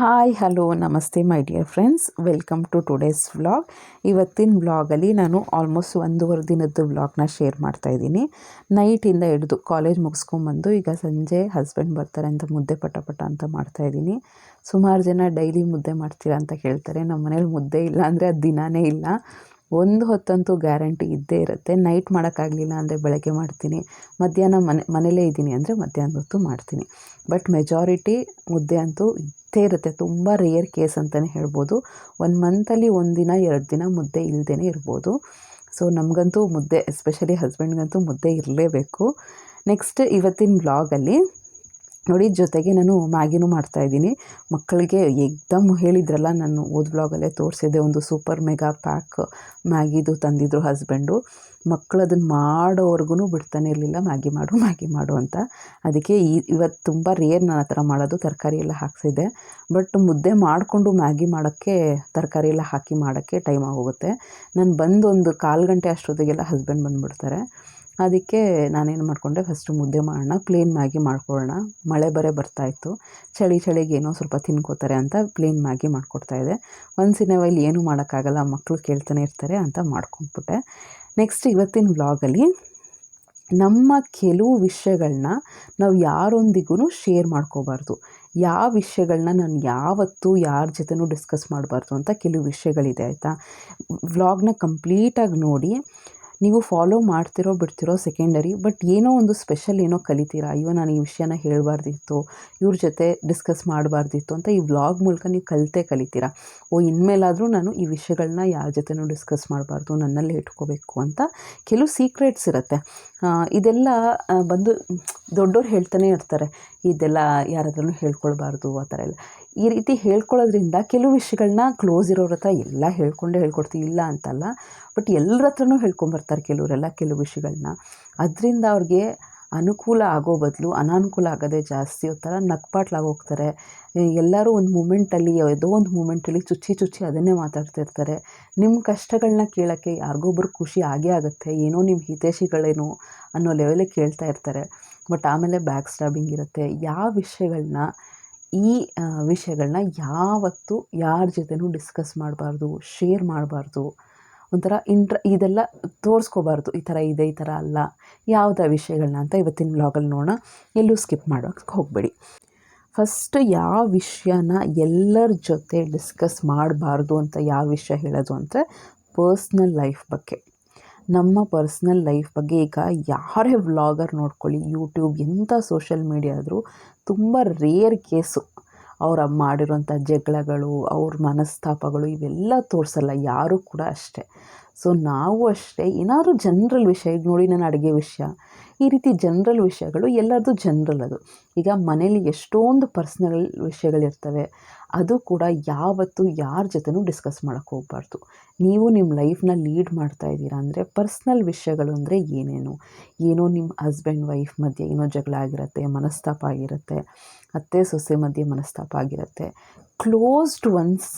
Hi hello namaste my dear friends welcome to today's vlog ಇವತ್ತಿನ ವ್ಲಾಗಲ್ಲಿ ನಾನು almost ಒಂದೂವರೆ ದಿನದ್ದು ವ್ಲಾಗ್ನ ಶೇರ್ ಮಾಡ್ತಾ ಇದ್ದೀನಿ. ನೈಟಿಂದ ಹಿಡಿದು ಕಾಲೇಜ್ ಮುಗಿಸ್ಕೊಂಬಂದು ಈಗ ಸಂಜೆ ಹಸ್ಬೆಂಡ್ ಬರ್ತಾರೆ ಅಂತ ಮುದ್ದೆ ಪಟ ಪಟ ಅಂತ ಮಾಡ್ತಾ ಇದ್ದೀನಿ. ಸುಮಾರು ಜನ ಡೈಲಿ ಮುದ್ದೆ ಮಾಡ್ತೀರಾ ಅಂತ ಕೇಳ್ತಾರೆ. ನಮ್ಮ ಮನೇಲಿ ಮುದ್ದೆ ಇಲ್ಲ ಅಂದರೆ ಅದು ದಿನಾನೇ ಇಲ್ಲ. ಒಂದು ಹೊತ್ತಂತೂ ಗ್ಯಾರಂಟಿ ಇದ್ದೇ ಇರುತ್ತೆ. ನೈಟ್ ಮಾಡೋಕ್ಕಾಗಲಿಲ್ಲ ಅಂದರೆ ಬೆಳಗ್ಗೆ ಮಾಡ್ತೀನಿ. ಮಧ್ಯಾಹ್ನ ಮನೆ ಮನೇಲೇ ಇದ್ದೀನಿ ಅಂದರೆ ಮಧ್ಯಾಹ್ನ ಹೊತ್ತು ಮಾಡ್ತೀನಿ. ಬಟ್ ಮೆಜಾರಿಟಿ ಮುದ್ದೆ ಅಂತೂ ಇದ್ದೇ ಇರುತ್ತೆ. ತುಂಬ ರೇರ್ ಕೇಸ್ ಅಂತಲೇ ಹೇಳ್ಬೋದು. ಒಂದು ಮಂತಲ್ಲಿ ಒಂದು ದಿನ, ಎರಡು ದಿನ ಮುದ್ದೆ ಇಲ್ಲದೇ ಇರ್ಬೋದು. ಸೊ ನಮಗಂತೂ ಮುದ್ದೆ ಎಸ್ಪೆಷಲಿ ಹಸ್ಬೆಂಡ್ಗಂತೂ ಮುದ್ದೆ ಇರಲೇಬೇಕು. ನೆಕ್ಸ್ಟ್ ಇವತ್ತಿನ ಬ್ಲಾಗಲ್ಲಿ ನೋಡಿ, ಜೊತೆಗೆ ನಾನು ಮ್ಯಾಗಿನೂ ಮಾಡ್ತಾಯಿದ್ದೀನಿ ಮಕ್ಕಳಿಗೆ ಎಕ್ದಮ್ ಹೇಳಿದ್ರಲ್ಲ, ನಾನು ಓದ್ ಬ್ಲಾಗಲ್ಲೇ ತೋರಿಸಿದ್ದೆ, ಒಂದು ಸೂಪರ್ ಮೆಗಾ ಪ್ಯಾಕ್ ಮ್ಯಾಗಿದು ತಂದಿದ್ರು ಹಸ್ಬೆಂಡು. ಮಕ್ಕಳು ಅದನ್ನು ಮಾಡೋವರೆಗೂ ಬಿಡ್ತಾನೆ ಇರಲಿಲ್ಲ, ಮ್ಯಾಗಿ ಮಾಡು ಮ್ಯಾಗಿ ಮಾಡು ಅಂತ. ಅದಕ್ಕೆ ಈ ಇವತ್ತು ತುಂಬ ರೇರ್ ನಾನು ಆ ಥರ ಮಾಡೋದು, ತರಕಾರಿ ಎಲ್ಲ ಹಾಕ್ಸಿದ್ದೆ. ಬಟ್ ಮುದ್ದೆ ಮಾಡಿಕೊಂಡು ಮ್ಯಾಗಿ ಮಾಡೋಕ್ಕೆ, ತರಕಾರಿ ಎಲ್ಲ ಹಾಕಿ ಮಾಡೋಕ್ಕೆ ಟೈಮ್ ಆಗೋಗುತ್ತೆ. ನಾನು ಬಂದು ಒಂದು ಕಾಲು ಗಂಟೆ ಅಷ್ಟೊತ್ತಿಗೆಲ್ಲ ಹಸ್ಬೆಂಡ್ ಬಂದುಬಿಡ್ತಾರೆ. ಅದಕ್ಕೆ ನಾನೇನು ಮಾಡಿಕೊಂಡೆ ಫಸ್ಟು ಮುದ್ದೆ ಮಾಡೋಣ ಪ್ಲೇನ್ ಮ್ಯಾಗಿ ಮಾಡ್ಕೊಳ್ಳೋಣ. ಮಳೆ ಬರೇ ಬರ್ತಾಯಿತ್ತು ಚಳಿ ಚಳಿಗೆ ಏನೋ ಸ್ವಲ್ಪ ತಿನ್ಕೋತಾರೆ ಅಂತ ಪ್ಲೇನ್ ಮ್ಯಾಗಿ ಮಾಡಿಕೊಡ್ತಾಯಿದ್ದೆ ಒನ್ಸ್ ಇನ್ ವೈಲ್ ಏನೂ ಮಾಡೋಕ್ಕಾಗಲ್ಲ ಮಕ್ಕಳು ಕೇಳ್ತಾನೆ ಇರ್ತಾರೆ ಅಂತ ಮಾಡ್ಕೊಂಡ್ಬಿಟ್ಟೆ ನೆಕ್ಸ್ಟ್ ಇವತ್ತಿನ ವ್ಲಾಗಲ್ಲಿ ನಮ್ಮ ಕೆಲವು ವಿಷಯಗಳನ್ನ ನಾವು ಯಾರೊಂದಿಗೂ ಶೇರ್ ಮಾಡ್ಕೋಬಾರ್ದು. ಯಾವ ವಿಷಯಗಳನ್ನ ನಾನು ಯಾವತ್ತೂ ಯಾರ ಜೊತೆನೂ ಡಿಸ್ಕಸ್ ಮಾಡಬಾರ್ದು ಅಂತ ಕೆಲವು ವಿಷಯಗಳಿದೆ, ಆಯಿತಾ? ವ್ಲಾಗ್ನ ಕಂಪ್ಲೀಟಾಗಿ ನೋಡಿ ನೀವು ಫಾಲೋ ಮಾಡ್ತಿರೋ ಬಿಡ್ತಿರೋ ಸೆಕೆಂಡರಿ ಬಟ್ ಏನೋ ಒಂದು ಸ್ಪೆಷಲ್ ಏನೋ ಕಲಿತೀರಾ? ಅಯ್ಯೋ ನಾನು ಈ ವಿಷಯನ ಹೇಳಬಾರ್ದಿತ್ತು, ಇವ್ರ ಜೊತೆ ಡಿಸ್ಕಸ್ ಮಾಡಬಾರ್ದಿತ್ತು ಅಂತ ಈ ವ್ಲಾಗ್ ಮೂಲಕ ನೀವು ಕಲಿತೇ ಕಲಿತೀರಾ? ಓ, ಇನ್ಮೇಲಾದರೂ ನಾನು ಈ ವಿಷಯಗಳನ್ನ ಯಾರ ಜೊತೆನೂ ಡಿಸ್ಕಸ್ ಮಾಡಬಾರ್ದು, ನನ್ನಲ್ಲೇ ಇಟ್ಕೋಬೇಕು ಅಂತ ಕೆಲವು ಸೀಕ್ರೆಟ್ಸ್ ಇರುತ್ತೆ. ಇದೆಲ್ಲ ಬಂದು ದೊಡ್ಡವ್ರು ಹೇಳ್ತಾನೆ ಇರ್ತಾರೆ, ಇದೆಲ್ಲ ಯಾರಾದ್ರೂ ಹೇಳ್ಕೊಳ್ಬಾರ್ದು ಆ ಥರ ಎಲ್ಲ. ಈ ರೀತಿ ಹೇಳ್ಕೊಳ್ಳೋದ್ರಿಂದ ಕೆಲವು ವಿಷಯಗಳನ್ನ ಕ್ಲೋಸ್ ಇರೋರ ಹತ್ರ ಎಲ್ಲ ಹೇಳ್ಕೊಂಡೇ ಹೇಳ್ಕೊಡ್ತೀವಿ, ಇಲ್ಲ ಅಂತಲ್ಲ. ಬಟ್ ಎಲ್ಲರ ಹತ್ರನೂ ಹೇಳ್ಕೊಂಬರ್ತಾರೆ ಕೆಲವರೆಲ್ಲ ಕೆಲವು ವಿಷಯಗಳನ್ನ ಅದರಿಂದ ಅವ್ರಿಗೆ ಅನುಕೂಲ ಆಗೋ ಬದಲು, ಅನಾನುಕೂಲ ಆಗೋದೇ ಜಾಸ್ತಿ ಒಂಥರ ನಕ್ಪಾಟ್ಲಾಗೋಗ್ತಾರೆ ಎಲ್ಲರೂ ಒಂದು ಮೂಮೆಂಟಲ್ಲಿ ಯಾವುದೋ ಒಂದು ಮೂಮೆಂಟಲ್ಲಿ ಚುಚ್ಚಿ ಚುಚ್ಚಿ ಅದನ್ನೇ ಮಾತಾಡ್ತಿರ್ತಾರೆ. ನಿಮ್ಮ ಕಷ್ಟಗಳನ್ನ ಕೇಳೋಕ್ಕೆ ಯಾರಿಗೊಬ್ರು ಖುಷಿ ಆಗೇ ಆಗುತ್ತೆ, ಏನೋ ನಿಮ್ಮ ಹಿತೇಶಿಗಳೇನೋ ಅನ್ನೋ ಲೆವೆಲಿಗೆ ಕೇಳ್ತಾ ಇರ್ತಾರೆ. ಬಟ್ ಆಮೇಲೆ ಬ್ಯಾಕ್ ಸ್ಟಾಬಿಂಗ್ ಇರುತ್ತೆ. ಯಾವ ವಿಷಯಗಳನ್ನ ಈ ವಿಷಯಗಳನ್ನ ಯಾವತ್ತೂ ಯಾರ ಜೊತೆನೂ ಡಿಸ್ಕಸ್ ಮಾಡಬಾರ್ದು, ಶೇರ್ ಮಾಡಬಾರ್ದು. ಒಂಥರ ಇಂಟ್ರ, ಇದೆಲ್ಲ ತೋರಿಸ್ಕೋಬಾರ್ದು, ಈ ಥರ ಇದೆ, ಈ ಥರ ಅಲ್ಲ. ಯಾವುದೇ ವಿಷಯಗಳನ್ನ ಅಂತ ಇವತ್ತಿನ ವ್ಲಾಗಲ್ಲಿ ನೋಡೋಣ. ಎಲ್ಲೂ ಸ್ಕಿಪ್ ಮಾಡೋಕ್ಕೆ ಹೋಗಬೇಡಿ. ಫಸ್ಟ್ ಯಾವ ವಿಷಯನ ಎಲ್ಲರ ಜೊತೆ ಡಿಸ್ಕಸ್ ಮಾಡಬಾರ್ದು ಅಂತ ಯಾವ ವಿಷಯ ಹೇಳೋದು ಅಂದರೆ, ಪರ್ಸ್ನಲ್ ಲೈಫ್ ಬಗ್ಗೆ. ನಮ್ಮ ಪರ್ಸ್ನಲ್ ಲೈಫ್ ಬಗ್ಗೆ ಈಗ ಯಾರೇ ವ್ಲಾಗರ್ ನೋಡ್ಕೊಳ್ಳಿ ಯೂಟ್ಯೂಬ್ ಎಂಥ ಸೋಷಿಯಲ್ ಮೀಡಿಯಾ ಆದರೂ ತುಂಬ ರೇರ್ ಕೇಸು ಅವರ ಮಾಡಿರೋಂಥ ಜಗಳಗಳು, ಅವ್ರ ಮನಸ್ತಾಪಗಳು ಇವೆಲ್ಲ ತೋರಿಸಲ್ಲ, ಯಾರೂ ಕೂಡ ಅಷ್ಟೇ. ಸೊ ನಾವು ಅಷ್ಟೇ, ಏನಾದರೂ ಜನ್ರಲ್ ವಿಷಯ ಈಗ ನೋಡಿ ನಾನು ಅಡುಗೆ ವಿಷಯ. ಈ ರೀತಿ ಜನ್ರಲ್ ವಿಷಯಗಳು ಎಲ್ಲರದು ಜನ್ರಲ್ ಅದು. ಈಗ ಮನೇಲಿ ಎಷ್ಟೊಂದು ಪರ್ಸ್ನಲ್ ವಿಷಯಗಳಿರ್ತವೆ. ಅದು ಕೂಡ ಯಾವತ್ತೂ ಯಾರ ಜೊತೆನೂ ಡಿಸ್ಕಸ್ ಮಾಡೋಕ್ಕೆ ಹೋಗಬಾರ್ದು. ನೀವು ನಿಮ್ಮ ಲೈಫ್ನ ಲೀಡ್ ಮಾಡ್ತಾ ಇದ್ದೀರಾ ಅಂದರೆ ಪರ್ಸ್ನಲ್ ವಿಷಯಗಳು ಅಂದರೆ ಏನೇನು? ಏನೋ ನಿಮ್ಮ ಹಸ್ಬೆಂಡ್ ವೈಫ್ ಮಧ್ಯೆ ಏನೋ ಜಗಳ ಆಗಿರುತ್ತೆ, ಮನಸ್ತಾಪ ಆಗಿರುತ್ತೆ, ಅತ್ತೆ, ಸೊಸೆ ಮಧ್ಯೆ ಮನಸ್ತಾಪ ಆಗಿರುತ್ತೆ. ಕ್ಲೋಸ್ಡ್ ಒನ್ಸ್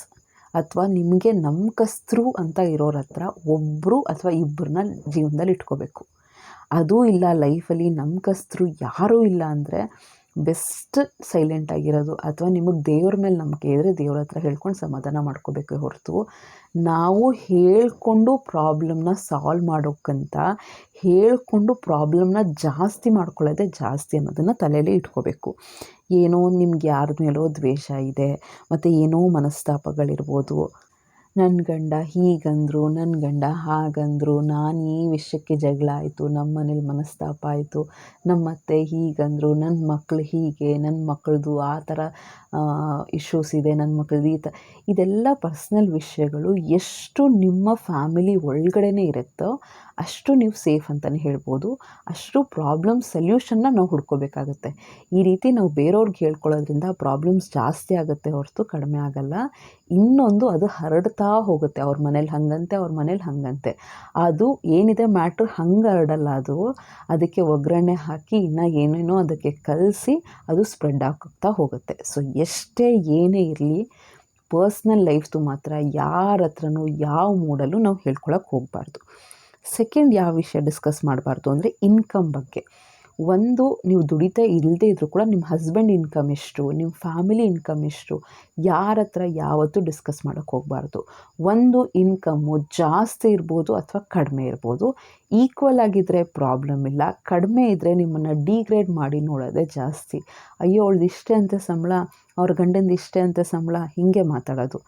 ಅಥವಾ ನಿಮಗೆ ನಂಬಿಕಸ್ತರು ಅಂತ ಇರೋರ ಹತ್ರ ಒಬ್ಬರು ಅಥವಾ ಇಬ್ಬರನ್ನ ಜೀವನದಲ್ಲಿ ಇಟ್ಕೋಬೇಕು. ಅದೂ ಇಲ್ಲ ಲೈಫಲ್ಲಿ ನಂಬಿಕಸ್ತರು ಯಾರೂ ಇಲ್ಲ ಅಂದರೆ ಬೆಸ್ಟ್ ಸೈಲೆಂಟ್ ಆಗಿರೋದು ಅಥವಾ ನಿಮಗೆ ದೇವ್ರ ಮೇಲೆ ನಂಬಿಕೆ ಇದ್ದರೆ ದೇವ್ರ ಹತ್ರ ಹೇಳ್ಕೊಂಡು ಸಮಾಧಾನ ಮಾಡ್ಕೋಬೇಕು ಹೊರತು ನಾವು ಹೇಳಿಕೊಂಡು ಪ್ರಾಬ್ಲಮ್ನ ಸಾಲ್ವ್ ಮಾಡೋಕ್ಕಂತ ಹೇಳಿಕೊಂಡು ಪ್ರಾಬ್ಲಮ್ನ ಜಾಸ್ತಿ ಮಾಡ್ಕೊಳ್ಳೋದೇ ಜಾಸ್ತಿ ಅನ್ನೋದನ್ನು ತಲೆಯಲ್ಲಿ ಇಟ್ಕೋಬೇಕು. ಏನೋ ನಿಮ್ಗೆ ಯಾರ ಮೇಲೋ ದ್ವೇಷ ಇದೆ, ಮತ್ತು ಏನೋ ಮನಸ್ತಾಪಗಳಿರ್ಬೋದು ನನ್ನ ಗಂಡ ಹೀಗಂದರು ನನ್ನ ಗಂಡ ಹಾಗಂದರು, ನಾನು ಈ ವಿಷಯಕ್ಕೆ ಜಗಳ ಆಯಿತು ನಮ್ಮ ಮನೇಲಿ ಮನಸ್ತಾಪ ಆಯಿತು ನಮ್ಮ ಅತ್ತೆ ಹೀಗಂದರು ನನ್ನ ಮಕ್ಕಳು ಹೀಗೆ ನನ್ನ ಮಕ್ಕಳದು ಆ ಥರ ಇಶ್ಯೂಸ್ ಇದೆ ನನ್ನ ಮಕ್ಕಳದು ಈ ಥರ ಇದೆಲ್ಲ ಪರ್ಸ್ನಲ್ ವಿಷಯಗಳು ಎಷ್ಟು ನಿಮ್ಮ ಫ್ಯಾಮಿಲಿ ಒಳಗಡೆನೇ ಇರುತ್ತೋ ಅಷ್ಟು ನೀವು ಸೇಫ್ ಅಂತಲೇ ಹೇಳ್ಬೋದು. ಅಷ್ಟು ಪ್ರಾಬ್ಲಮ್ ಸೊಲ್ಯೂಷನ್ನ ನಾವು ಹುಡ್ಕೋಬೇಕಾಗುತ್ತೆ. ಈ ರೀತಿ ನಾವು ಬೇರೆಯವ್ರಿಗೆ ಹೇಳ್ಕೊಳ್ಳೋದ್ರಿಂದ ಪ್ರಾಬ್ಲಮ್ಸ್ ಜಾಸ್ತಿ ಆಗುತ್ತೆ ಹೊರತು ಕಡಿಮೆ ಆಗಲ್ಲ. ಇನ್ನೊಂದು ಅದು ಹರಡ್ತಾ ಹೋಗುತ್ತೆ. ಅವ್ರ ಮನೇಲಿ ಹಾಗಂತೆ, ಅವ್ರ ಮನೇಲಿ ಹಾಗಂತೆ. ಅದು ಏನಿದೆ ಮ್ಯಾಟ್ರ್ ಹಂಗೆ ಹರಡಲ್ಲ ಅದು. ಅದಕ್ಕೆ ಒಗ್ಗರಣೆ ಹಾಕಿ ಇನ್ನು ಏನೇನೋ ಅದಕ್ಕೆ ಕಲಸಿ ಅದು ಸ್ಪ್ರೆಡ್ ಆಗ್ತಾ ಹೋಗುತ್ತೆ. ಸೊ, ಎಷ್ಟೇ ಏನೇ ಇರಲಿ, ಪರ್ಸ್ನಲ್ ಲೈಫ್ದು ಮಾತ್ರ ಯಾರ ಹತ್ರನೂ ಯಾವ ಮೂಡಲ್ಲೂ ನಾವು ಹೇಳ್ಕೊಳಕ್ಕೆ ಹೋಗಬಾರ್ದು. ಸೆಕೆಂಡ್ ಯಾವ ವಿಷಯ ಡಿಸ್ಕಸ್ ಮಾಡಬಾರ್ದು ಅಂದರೆ ಇನ್ಕಮ್ ಬಗ್ಗೆ. ಒಂದು ನೀವು ದುಡಿತಾ ಇಲ್ಲದೇ ಇದ್ದರೂ ಕೂಡ ನಿಮ್ಮ ಹಸ್ಬೆಂಡ್ ಇನ್ಕಮ್ ಎಷ್ಟು, ನಿಮ್ಮ ಫ್ಯಾಮಿಲಿ ಇನ್ಕಮ್ ಎಷ್ಟು, ಯಾರ ಹತ್ರ ಯಾವತ್ತೂ ಡಿಸ್ಕಸ್ ಮಾಡೋಕ್ಕೆ ಹೋಗಬಾರ್ದು. ಒಂದು ಇನ್ಕಮ್ಮು ಜಾಸ್ತಿ ಇರ್ಬೋದು ಅಥವಾ ಕಡಿಮೆ ಇರ್ಬೋದು. ಈಕ್ವಲ್ ಆಗಿದ್ದರೆ ಪ್ರಾಬ್ಲಮ್ ಇಲ್ಲ, ಕಡಿಮೆ ಇದ್ದರೆ ನಿಮ್ಮನ್ನು ಡಿಗ್ರೇಡ್ ಮಾಡಿ ನೋಡೋದೇ ಜಾಸ್ತಿ. ಅಯ್ಯೋ ಅವಳದಿಷ್ಟೇ ಅಂತ ಸಂಬಳ. ಅವ್ರ ಗಂಡಂದು ಇಷ್ಟೇ ಅಂತ ಸಂಬಳ, ಹೀಗೆ ಮಾತಾಡೋದು.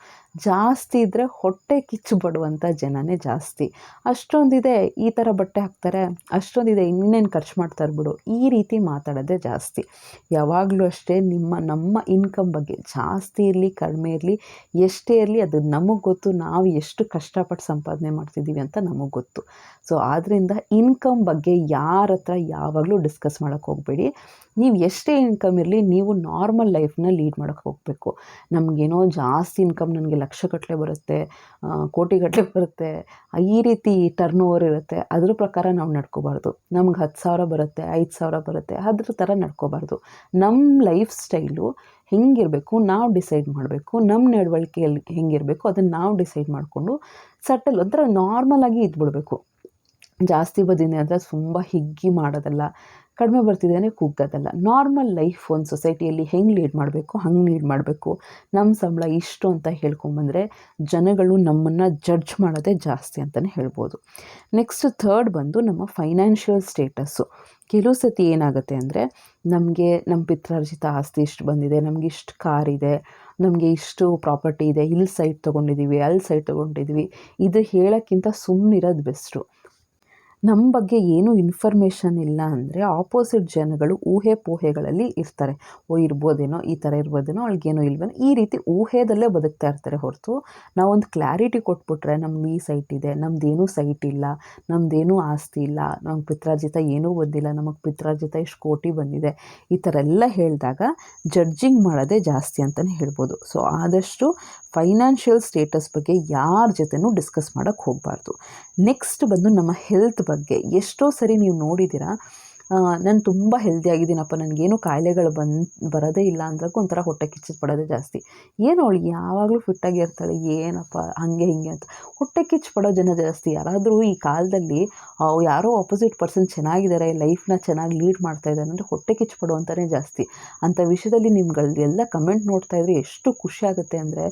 ಜಾಸ್ತಿ ಇದ್ದರೆ ಹೊಟ್ಟೆ ಕಿಚ್ಚು ಬಡುವಂಥ ಜನನೇ ಜಾಸ್ತಿ. ಅಷ್ಟೊಂದಿದೆ ಈ ಥರ ಬಟ್ಟೆ ಹಾಕ್ತಾರೆ, ಅಷ್ಟೊಂದಿದೆ ಇನ್ನೇನು ಖರ್ಚು ಮಾಡ್ತಾರೆ ಬಿಡು, ಈ ರೀತಿ ಮಾತಾಡೋದೇ ಜಾಸ್ತಿ. ಯಾವಾಗಲೂ ಅಷ್ಟೇ ನಿಮ್ಮ, ನಮ್ಮ ಇನ್ಕಮ್ ಬಗ್ಗೆ ಜಾಸ್ತಿ ಇರಲಿ, ಕಡಿಮೆ ಇರಲಿ, ಎಷ್ಟೇ ಇರಲಿ ಅದು ನಮಗೆ ಗೊತ್ತು, ನಾವು ಎಷ್ಟು ಕಷ್ಟಪಟ್ಟು ಸಂಪಾದನೆ ಮಾಡ್ತಿದ್ದೀವಿ ಅಂತ ನಮಗೆ ಗೊತ್ತು. ಸೊ ಆದ್ದರಿಂದ ಇನ್ಕಮ್ ಬಗ್ಗೆ ಯಾರ ಹತ್ರ ಯಾವಾಗಲೂ ಡಿಸ್ಕಸ್ ಮಾಡೋಕ್ಕೆ ಹೋಗಬೇಡಿ. ನೀವು ಎಷ್ಟೇ ಇನ್ಕಮ್ ಇರಲಿ ನೀವು ನಾರ್ಮಲ್ ಲೈಫ್ನ ಲೀಡ್ ಮಾಡೋಕ್ಕೆ ಹೋಗಬೇಕು. ನಮಗೇನೋ ಜಾಸ್ತಿ ಇನ್ಕಮ್ ನನಗೆ ಲಕ್ಷಗಟ್ಟಲೆ ಬರುತ್ತೆ ಕೋಟಿಗಟ್ಟಲೆ ಬರುತ್ತೆ, ಈ ರೀತಿ ಟರ್ನ್ ಓವರ್ ಇರುತ್ತೆ. ಅದ್ರ ಪ್ರಕಾರ ನಾವು ನಡ್ಕೋಬಾರ್ದು. ನಮ್ಗೆ ಹತ್ತು ಸಾವಿರ ಬರುತ್ತೆ, ಐದು ಸಾವಿರ ಬರುತ್ತೆ, ಅದ್ರ ಥರ ನಡ್ಕೋಬಾರ್ದು. ನಮ್ಮ ಲೈಫ್ ಸ್ಟೈಲು ಹೆಂಗಿರಬೇಕು, ನಾವು ಡಿಸೈಡ್ ಮಾಡಬೇಕು. ನಮ್ಮ ನಡವಳಿಕೆಯಲ್ಲಿ ಹೆಂಗಿರಬೇಕು ಅದನ್ನು ನಾವು ಡಿಸೈಡ್ ಮಾಡಿಕೊಂಡು ಸಟಲ್ ಒಂಥರ ನಾರ್ಮಲಾಗಿ ಇದ್ಬಿಡ್ಬೇಕು. ಜಾಸ್ತಿ ಬದಿನೇ ಅಂದರೆ ತುಂಬ ಹಿಗ್ಗಿ ಮಾಡೋದಲ್ಲ. ಕಡಿಮೆ ಬರ್ತಿದೆ ಅಂದರೆ ಕುಗ್ಗೋದಲ್ಲ ನಾರ್ಮಲ್ ಲೈಫ್ ಒಂದು ಸೊಸೈಟಿಯಲ್ಲಿ ಹೆಂಗೆ ಲೀಡ್ ಮಾಡಬೇಕು, ಹಂಗೆ ಲೀಡ್ ಮಾಡಬೇಕು. ನಮ್ಮ ಸಂಬಳ ಇಷ್ಟು ಅಂತ ಹೇಳ್ಕೊಂಬಂದರೆ ಜನಗಳು ನಮ್ಮನ್ನು ಜಡ್ಜ್ ಮಾಡೋದೇ ಜಾಸ್ತಿ ಅಂತಲೇ ಹೇಳ್ಬೋದು. ನೆಕ್ಸ್ಟ್ ಥರ್ಡ್ ಬಂದು ನಮ್ಮ ಫೈನಾನ್ಷಿಯಲ್ ಸ್ಟೇಟಸ್ಸು ಕೆಲವು ಸತಿ ಏನಾಗುತ್ತೆ ಅಂದರೆ ನಮಗೆ ನಮ್ಮ ಪಿತ್ರಾರ್ಜಿತ ಆಸ್ತಿ ಇಷ್ಟು ಬಂದಿದೆ, ನಮಗೆ ಇಷ್ಟು ಕಾರ್ ಇದೆ, ನಮಗೆ ಇಷ್ಟು ಪ್ರಾಪರ್ಟಿ ಇದೆ ಇಲ್ಲಿ ಸೈಟ್ ತೊಗೊಂಡಿದ್ದೀವಿ ಅಲ್ಲಿ ಸೈಟ್ ತೊಗೊಂಡಿದ್ದೀವಿ ಇದು ಹೇಳೋಕ್ಕಿಂತ ಸುಮ್ಮನಿರೋದು ಬೆಸ್ಟು ನಮ್ಮ ಬಗ್ಗೆ ಏನು ಇನ್ಫಾರ್ಮೇಷನ್ ಇಲ್ಲ ಅಂದರೆ ಆಪೋಸಿಟ್ ಜನಗಳು ಊಹೆ ಪೋಹೆಗಳಲ್ಲಿ ಇರ್ತಾರೆ. ಓ, ಇರ್ಬೋದೇನೋ, ಈ ಥರ ಇರ್ಬೋದೇನೋ, ಅವಳಿಗೇನೋ ಇಲ್ವೇನೋ, ಈ ರೀತಿ ಊಹೆದಲ್ಲೇ ಬದುಕ್ತಾ ಇರ್ತಾರೆ ಹೊರತು ನಾವೊಂದು ಕ್ಲಾರಿಟಿ ಕೊಟ್ಬಿಟ್ರೆ ನಮ್ಮ ಈ ಸೈಟ್ ಇದೆ ನಮ್ಮದೇನೂ ಸೈಟ್ ಇಲ್ಲ ನಮ್ಮದೇನೂ ಆಸ್ತಿ ಇಲ್ಲ, ನಮ್ಗೆ ಪಿತ್ರಾರ್ಜಿತ ಏನೂ ಬಂದಿಲ್ಲ, ನಮಗೆ ಪಿತ್ರಾರ್ಜಿತ ಇಷ್ಟು ಕೋಟಿ ಬಂದಿದೆ, ಈ ಥರ ಎಲ್ಲ ಹೇಳಿದಾಗ ಜಡ್ಜಿಂಗ್ ಮಾಡೋದೇ ಜಾಸ್ತಿ ಅಂತಲೇ ಹೇಳ್ಬೋದು. ಸೊ ಆದಷ್ಟು ಫೈನಾನ್ಷಿಯಲ್ ಸ್ಟೇಟಸ್ ಬಗ್ಗೆ ಯಾರ ಜೊತೆನೂ ಡಿಸ್ಕಸ್ ಮಾಡೋಕ್ಕೆ ಹೋಗಬಾರ್ದು. ನೆಕ್ಸ್ಟ್ ಬಂದು ನಮ್ಮ ಹೆಲ್ತ್ ಎಷ್ಟೋ ಸರಿ ನೀವು ನೋಡಿದ್ದೀರಾ? ನಾನು ತುಂಬ ಹೆಲ್ದಿ ಆಗಿದ್ದೀನಪ್ಪ. ನನಗೇನು ಕಾಯಿಲೆಗಳು ಬಂದು, ಬರೋದೇ ಇಲ್ಲ ಅಂದ್ರಕ್ಕೂ ಒಂಥರ ಹೊಟ್ಟೆ ಕಿಚ್ಚು ಪಡೋದೇ ಜಾಸ್ತಿ. ಏನು ಅವಳು ಯಾವಾಗಲೂ ಫಿಟ್ಟಾಗಿ ಇರ್ತಾಳೆ? ಏನಪ್ಪ? ಹಾಗೆ, ಹಿಂಗೆ ಅಂತ. ಹೊಟ್ಟೆ ಕಿಚ್ಚು ಪಡೋ ಜನ ಜಾಸ್ತಿ. ಯಾರಾದರೂ ಈ ಕಾಲದಲ್ಲಿ ಯಾರೋ ಆಪೋಸಿಟ್ ಪರ್ಸನ್ ಚೆನ್ನಾಗಿದ್ದಾರೆ ಲೈಫ್ನ ಚೆನ್ನಾಗಿ ಲೀಡ್ ಮಾಡ್ತಾ ಇದ್ದಾರೆ ಅಂದರೆ ಹೊಟ್ಟೆ ಕಿಚ್ಚು ಪಡೋ ಅಂತಲೇ ಜಾಸ್ತಿ. ಅಂಥ ವಿಷಯದಲ್ಲಿ ನಿಮ್ಗಳದೆಲ್ಲ ಕಮೆಂಟ್ ನೋಡ್ತಾ ಇದ್ರೆ ಎಷ್ಟು ಖುಷಿ ಆಗುತ್ತೆ ಅಂದರೆ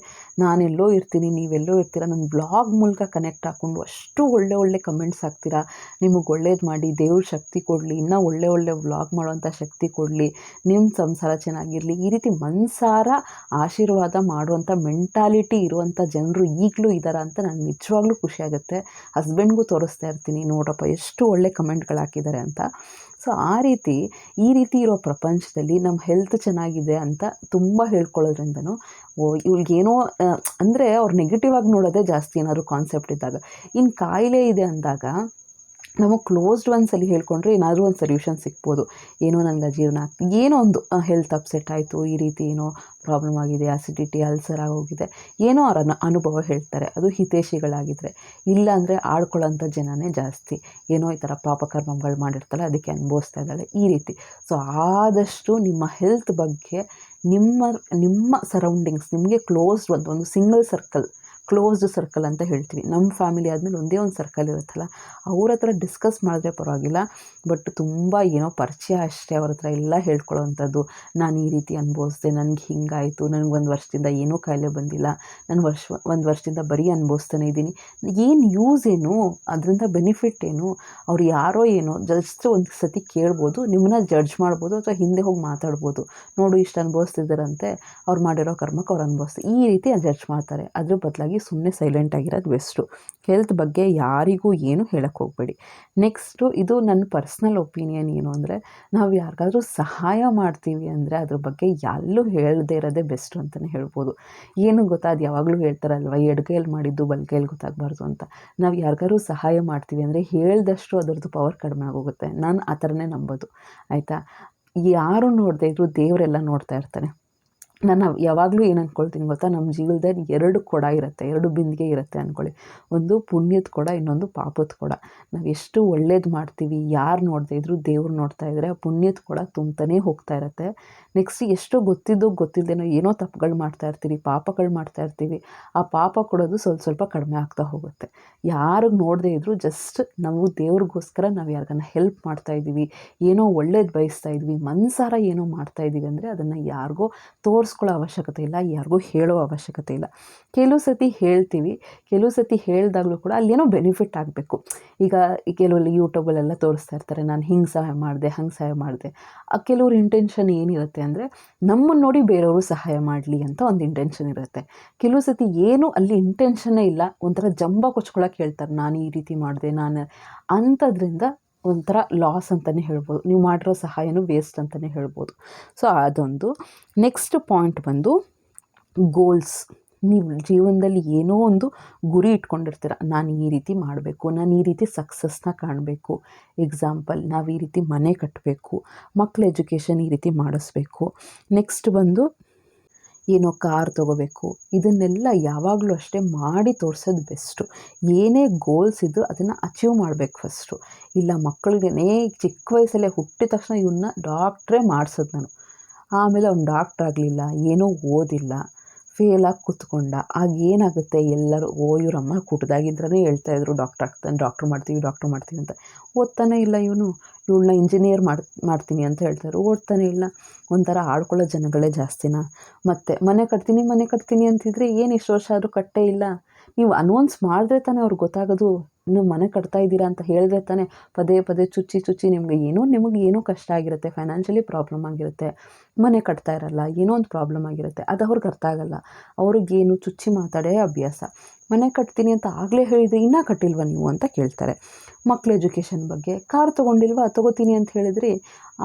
ನಾನೆಲ್ಲೋ ಇರ್ತೀನಿ ನೀವೆಲ್ಲೋ ಇರ್ತೀರ ನನ್ನ ಬ್ಲಾಗ್ ಮೂಲಕ ಕನೆಕ್ಟ್ ಹಾಕ್ಕೊಂಡು ಅಷ್ಟು ಒಳ್ಳೆ ಒಳ್ಳೆ ಕಮೆಂಟ್ಸ್ ಹಾಕ್ತೀರಾ? ನಿಮಗೆ ಒಳ್ಳೇದು ಮಾಡಿ, ದೇವ್ರ ಶಕ್ತಿ ಕೊಡಲಿ, ಇನ್ನೂ ಒಳ್ಳೆ ಒಳ್ಳೆ ವ್ಲಾಗ್ ಮಾಡುವಂಥ ಶಕ್ತಿ ಕೊಡಲಿ ನಿಮ್ಮ ಸಂಸಾರ ಚೆನ್ನಾಗಿರಲಿ, ಈ ರೀತಿ ಮನ್ಸಾರ ಆಶೀರ್ವಾದ ಮಾಡುವಂಥ ಮೆಂಟಾಲಿಟಿ ಇರುವಂಥ ಜನರು ಈಗಲೂ ಇದ್ದಾರೆ ಅಂತ ನನಗೆ ನಿಜವಾಗ್ಲೂ ಖುಷಿಯಾಗುತ್ತೆ ಹಸ್ಬೆಂಡ್ಗೂ ತೋರಿಸ್ತಾ ಇರ್ತೀನಿ, ನೋಡಪ್ಪ ಎಷ್ಟು ಒಳ್ಳೆ ಕಮೆಂಟ್ಗಳು ಹಾಕಿದ್ದಾರೆ ಅಂತ. ಸೊ ಆ ರೀತಿ, ಈ ರೀತಿ ಇರೋ ಪ್ರಪಂಚದಲ್ಲಿ ನಮ್ಮ ಹೆಲ್ತ್ ಚೆನ್ನಾಗಿದೆ ಅಂತ ತುಂಬ ಹೇಳ್ಕೊಳ್ಳೋದ್ರಿಂದನೂ, ಓ, ಇವ್ಳಿಗೇನೋ ಅಂದರೆ ಅವ್ರು ನೆಗೆಟಿವ್ ಆಗಿ ನೋಡೋದೇ ಜಾಸ್ತಿ ಏನಾದರೂ ಕಾನ್ಸೆಪ್ಟ್ ಇದ್ದಾಗ. ಇನ್ನು ಕಾಯಿಲೆ ಇದೆ ಅಂದಾಗ ನಮಗೆ ಕ್ಲೋಸ್ಡ್ ಒನ್ಸಲ್ಲಿ ಹೇಳ್ಕೊಂಡ್ರೆ ಏನಾದರೂ ಒಂದು ಸೊಲ್ಯೂಷನ್ ಸಿಗ್ಬೋದು. ಏನೋ ನನಗೆ ಆಗ್ತಿ ಏನೋ ಒಂದು ಹೆಲ್ತ್ ಅಪ್ಸೆಟ್ ಆಯಿತು, ಈ ರೀತಿ ಏನೋ ಪ್ರಾಬ್ಲಮ್ ಆಗಿದೆ ಆಸಿಡಿಟಿ ಅಲ್ಸರ್ ಆಗೋಗಿದೆ. ಏನೋ ಅವರ ಅನುಭವ ಹೇಳ್ತಾರೆ, ಅದು ಹಿತೇಶಿಗಳಾಗಿದ್ದರೆ ಇಲ್ಲ ಅಂದರೆ ಆಡ್ಕೊಳ್ಳೋಂಥ ಜನನೇ ಜಾಸ್ತಿ. ಏನೋ ಈ ಥರ ಪಾಪಕರ್ಮಗಳು ಮಾಡಿರ್ತಾಳೆ, ಅದಕ್ಕೆ ಅನುಭವಿಸ್ತಾ ಇದ್ದಾಳೆ, ಈ ರೀತಿ. ಸೊ ಆದಷ್ಟು ನಿಮ್ಮ ಹೆಲ್ತ್ ಬಗ್ಗೆ ನಿಮ್ಮ ನಿಮ್ಮ ಸರೌಂಡಿಂಗ್ಸ್ ನಿಮಗೆ ಕ್ಲೋಸ್ಡ್ ಒಂದು ಒಂದು ಸಿಂಗಲ್ ಸರ್ಕಲ್ ಕ್ಲೋಸ್ಡ್ ಸರ್ಕಲ್ ಅಂತ ಹೇಳ್ತೀವಿ. ನಮ್ಮ ಫ್ಯಾಮಿಲಿ ಆದಮೇಲೆ ಒಂದೇ ಒಂದು ಸರ್ಕಲ್ ಇರುತ್ತಲ್ಲ, ಅವ್ರ ಹತ್ರ ಡಿಸ್ಕಸ್ ಮಾಡಿದ್ರೆ ಪರವಾಗಿಲ್ಲ ಬಟ್ ತುಂಬ ಏನೋ ಪರಿಚಯ ಅಷ್ಟೇ ಅವ್ರ ಹತ್ರ ಎಲ್ಲ ಹೇಳ್ಕೊಳ್ಳೋವಂಥದ್ದು. ನಾನು ಈ ರೀತಿ ಅನುಭವಿಸ್ದೆ, ನನಗೆ ಹಿಂಗಾಯಿತು, ನನಗೆ ಒಂದು ವರ್ಷದಿಂದ ಏನೂ ಕಾಯಿಲೆ ಬಂದಿಲ್ಲ, ನಾನು ವರ್ಷ, ಒಂದು ವರ್ಷದಿಂದ ಬರೀ ಅನುಭವಿಸ್ತಾನೆ ಇದ್ದೀನಿ. ಏನು ಯೂಸ್ ಏನು, ಅದರಿಂದ ಬೆನಿಫಿಟ್ ಏನು, ಅವ್ರು ಯಾರೋ ಏನೋ ಜಸ್ಟ್ ಒಂದು ಸತಿ ಕೇಳ್ಬೋದು, ನಿಮ್ಮನ್ನ ಜಡ್ಜ್ ಮಾಡ್ಬೋದು, ಅಥವಾ ಹಿಂದೆ ಹೋಗಿ ಮಾತಾಡ್ಬೋದು. ನೋಡು ಇಷ್ಟು ಅನುಭವಿಸ್ತಿದ್ದಾರಂತೆ ಅವ್ರು ಮಾಡಿರೋ ಕರ್ಮಕ್ಕೆ ಅವ್ರು ಅನುಭವಿಸ್ತಾರೆ. ಈ ರೀತಿ ಜಡ್ಜ್ ಮಾಡ್ತಾರೆ. ಅದ್ರ ಬದಲಾಗಿ ಸುಮ್ಮನೆ ಸೈಲೆಂಟ್ ಆಗಿರೋದು ಬೆಸ್ಟು ಹೆಲ್ತ್ ಬಗ್ಗೆ ಯಾರಿಗೂ ಏನು ಹೇಳಕ್ಕೆ ಹೋಗಬೇಡಿ. ನೆಕ್ಸ್ಟು ಇದು ನನ್ನ ಪರ್ಸ್ನಲ್ ಒಪಿನಿಯನ್ ಏನು ಅಂದರೆ, ನಾವು ಯಾರಿಗಾದ್ರೂ ಸಹಾಯ ಮಾಡ್ತೀವಿ ಅಂದರೆ ಅದ್ರ ಬಗ್ಗೆ ಎಲ್ಲೂ ಹೇಳದೇ ಇರೋದೇ ಬೆಸ್ಟ್ ಅಂತಲೇ ಹೇಳ್ಬೋದು. ಏನು ಗೊತ್ತಾ? ಅದು ಯಾವಾಗಲೂ ಹೇಳ್ತಾರಲ್ವ? ಎಡಗೈಯಲ್ಲಿ ಮಾಡಿದ್ದು ಬಲಗೈಯಲ್ಲಿ ಗೊತ್ತಾಗಬಾರ್ದು ಅಂತ. ನಾವು ಯಾರಿಗಾದ್ರೂ ಸಹಾಯ ಮಾಡ್ತೀವಿ ಅಂದರೆ ಹೇಳ್ದಷ್ಟು ಅದರದ್ದು ಪವರ್ ಕಡಿಮೆ ಆಗೋಗುತ್ತೆ. ನಾನು ಆ ಥರನೇ ನಂಬೋದು. ಆಯಿತಾ? ಯಾರು ನೋಡದೇ ಇದ್ರು ದೇವರೆಲ್ಲ ನೋಡ್ತಾ ಇರ್ತಾನೆ ನಾನು ಯಾವಾಗಲೂ ಏನು ಅಂದ್ಕೊಳ್ತೀನಿ ಗೊತ್ತಾ? ನಮ್ಮ ಜೀವನದಲ್ಲಿ ಎರಡು ಕೊಡ ಇರುತ್ತೆ, ಎರಡು ಬಿಂದಿಗೆ ಇರುತ್ತೆ ಅಂದ್ಕೊಳ್ಳಿ ಒಂದು ಪುಣ್ಯದ ಕೊಡ, ಇನ್ನೊಂದು ಪಾಪದ ಕೊಡ. ನಾವು ಎಷ್ಟು ಒಳ್ಳೇದು ಮಾಡ್ತೀವಿ, ಯಾರು ನೋಡದೇ ಇದ್ರು, ದೇವ್ರು ನೋಡ್ತಾ ಇದ್ದರೆ ಆ ಪುಣ್ಯದ ಕೊಡ ತುಂಬ್ತಾನೇ ಹೋಗ್ತಾ ಇರುತ್ತೆ. ನೆಕ್ಸ್ಟ್ ಎಷ್ಟು ಗೊತ್ತಿದ್ದು ಗೊತ್ತಿಲ್ಲದೇನೋ ಏನೋ ತಪ್ಪುಗಳು ಮಾಡ್ತಾ ಇರ್ತೀವಿ ಪಾಪಗಳು ಮಾಡ್ತಾ ಇರ್ತೀವಿ, ಆ ಪಾಪ ಕೊಡೋದು ಸ್ವಲ್ಪ ಸ್ವಲ್ಪ ಕಡಿಮೆ ಆಗ್ತಾ ಹೋಗುತ್ತೆ. ಯಾರಿಗೆ ನೋಡದೇ ಇದ್ರು ಜಸ್ಟ್ ನಾವು ದೇವ್ರಿಗೋಸ್ಕರ ನಾವು ಯಾರಿಗನ್ನ ಹೆಲ್ಪ್ ಮಾಡ್ತಾ ಇದ್ದೀವಿ, ಏನೋ ಒಳ್ಳೇದು ಬಯಸ್ತಾ ಇದ್ವಿ, ಮನ್ಸಾರ ಏನೋ ಮಾಡ್ತಾ ಇದ್ದೀವಿ ಅಂದರೆ ಅದನ್ನು ಯಾರಿಗೋ ತೋರಿಸ್ಕೊಳ್ಳೋ ಅವಶ್ಯಕತೆ ಇಲ್ಲ, ಯಾರಿಗೂ ಹೇಳೋ ಅವಶ್ಯಕತೆ ಇಲ್ಲ. ಕೆಲವು ಸತಿ ಹೇಳ್ತೀವಿ, ಕೆಲವು ಸತಿ ಹೇಳಿದಾಗಲೂ ಕೂಡ ಅಲ್ಲೇನೋ ಬೆನಿಫಿಟ್ ಆಗಬೇಕು. ಈಗ ಈ ಕೆಲವಲ್ಲಿ ಯೂಟ್ಯೂಬಲ್ಲೆಲ್ಲ ತೋರಿಸ್ತಾ ಇರ್ತಾರೆ, ನಾನು ಹಿಂಗೆ ಸಹಾಯ ಮಾಡಿದೆ, ಹಂಗೆ ಸಹಾಯ ಮಾಡಿದೆ. ಆ ಕೆಲವ್ರ ಇಂಟೆನ್ಷನ್ ಏನಿರುತ್ತೆ ಅಂದರೆ ನಮ್ಮನ್ನು ನೋಡಿ ಬೇರೆಯವರು ಸಹಾಯ ಮಾಡಲಿ ಅಂತ ಒಂದು ಇಂಟೆನ್ಷನ್ ಇರುತ್ತೆ. ಕೆಲವು ಸತಿ ಏನು ಅಲ್ಲಿ ಇಂಟೆನ್ಷನ್ನೇ ಇಲ್ಲ, ಒಂಥರ ಜಂಬ ಕೊಚ್ಕೊಳಕ್ಕೆ ಹೇಳ್ತಾರೆ, ನಾನು ಈ ರೀತಿ ಮಾಡಿದೆ, ನಾನು ಅಂಥದ್ರಿಂದ ಒಂಥರ ಲಾಸ್ ಅಂತಲೇ ಹೇಳ್ಬೋದು. ನೀವು ಮಾಡಿರೋ ಸಹಾಯನೂ ವೇಸ್ಟ್ ಅಂತಲೇ ಹೇಳ್ಬೋದು. ಸೊ ಅದೊಂದು. ನೆಕ್ಸ್ಟ್ ಪಾಯಿಂಟ್ ಬಂದು ಗೋಲ್ಸ್ ನೀವು ಜೀವನದಲ್ಲಿ ಏನೋ ಒಂದು ಗುರಿ ಇಟ್ಕೊಂಡಿರ್ತೀರ. ನಾನು ಈ ರೀತಿ ಮಾಡಬೇಕು. ನಾನು ಈ ರೀತಿ ಸಕ್ಸಸ್ನ ಕಾಣಬೇಕು. ಎಕ್ಸಾಂಪಲ್ ನಾವು ಈ ರೀತಿ ಮನೆ ಕಟ್ಟಬೇಕು ಮಕ್ಕಳ ಎಜುಕೇಷನ್ ಈ ರೀತಿ ಮಾಡಿಸ್ಬೇಕು. ನೆಕ್ಸ್ಟ್ ಬಂದು ಏನೋ ಕಾರ್ ತೊಗೋಬೇಕು. ಇದನ್ನೆಲ್ಲ ಯಾವಾಗಲೂ ಅಷ್ಟೇ ಮಾಡಿ ತೋರಿಸೋದು ಬೆಸ್ಟು ಏನೇ ಗೋಲ್ಸ್ ಇದ್ದು ಅದನ್ನು ಅಚೀವ್ ಮಾಡಬೇಕು ಫಸ್ಟು ಇಲ್ಲ ಮಕ್ಕಳಿಗೆ ಚಿಕ್ಕ ವಯಸ್ಸಲ್ಲೇ ಹುಟ್ಟಿದ ತಕ್ಷಣ ಇವನ್ನ ಡಾಕ್ಟ್ರೇ ಮಾಡಿಸೋದು ನಾನು. ಆಮೇಲೆ ಅವ್ನು ಡಾಕ್ಟ್ರ್ ಆಗಲಿಲ್ಲ, ಏನೂ ಓದಿಲ್ಲ. ಫೇಲಾಗಿ ಕೂತ್ಕೊಂಡ. ಆಗ ಏನಾಗುತ್ತೆ? ಎಲ್ಲರೂ, ಓ, ಇವರಮ್ಮ ಹೇಳ್ತಾ ಇದ್ರು, ಡಾಕ್ಟ್ರ್ ಆಗ್ತಾನೆ, ಡಾಕ್ಟ್ರ್ ಮಾಡ್ತೀವಿ ಡಾಕ್ಟ್ರ್ ಮಾಡ್ತೀವಿ ಅಂತ. ಓದ್ತಾನೆ ಇಲ್ಲ ಇವನು. ಇವಳನ್ನ ಇಂಜಿನಿಯರ್ ಮಾಡಿ, ಮಾಡ್ತೀನಿ ಅಂತ ಹೇಳ್ತಾರೆ ಓದ್ತಾನೆ ಇಲ್ಲ. ಒಂಥರ ಆಡ್ಕೊಳ್ಳೋ ಜನಗಳೇ ಜಾಸ್ತಿನ. ಮತ್ತು, ಮನೆ ಕಟ್ತೀನಿ ಮನೆ ಕಟ್ತೀನಿ ಅಂತಿದ್ರೆ ಏನು ಇಷ್ಟು ವರ್ಷ ಆದರೂ ಕಟ್ಟೇ ಇಲ್ಲ. ನೀವು ಅನೌನ್ಸ್ ಮಾಡಿದ್ರೆ ತಾನೇ ಅವ್ರಿಗೆ ಗೊತ್ತಾಗೋದು ನೀವು ಮನೆ ಕಟ್ತಾ ಇದ್ದೀರಾ ಅಂತ ಹೇಳಿದ್ರೆ ತಾನೇ ಪದೇ ಪದೇ ಚುಚ್ಚಿ ಚುಚ್ಚಿ ನಿಮಗೆ ಏನೋ ನಿಮಗೆ ಏನೋ ಕಷ್ಟ ಆಗಿರುತ್ತೆ ಫೈನಾನ್ಷಿಯಲಿ ಪ್ರಾಬ್ಲಮ್ ಆಗಿರುತ್ತೆ, ಮನೆ ಕಟ್ತಾ ಇರಲ್ಲ, ಏನೋ ಒಂದು ಪ್ರಾಬ್ಲಮ್ ಆಗಿರುತ್ತೆ, ಅದು ಅವ್ರಿಗೆ ಅರ್ಥ ಆಗಲ್ಲ. ಅವ್ರಿಗೇನು ಚುಚ್ಚಿ ಮಾತಾಡೇ ಅಭ್ಯಾಸ. ಮನೆ ಕಟ್ತೀನಿ ಅಂತ ಆಗಲೇ ಹೇಳಿದರೆ ಇನ್ನೂ ಕಟ್ಟಿಲ್ವ ನೀವು ಅಂತ ಕೇಳ್ತಾರೆ. ಮಕ್ಳ ಎಜುಕೇಷನ್ ಬಗ್ಗೆ ಕಾರ್ ತೊಗೊಂಡಿಲ್ವಾ ತೊಗೋತೀನಿ ಅಂತ ಹೇಳಿದ್ರಿ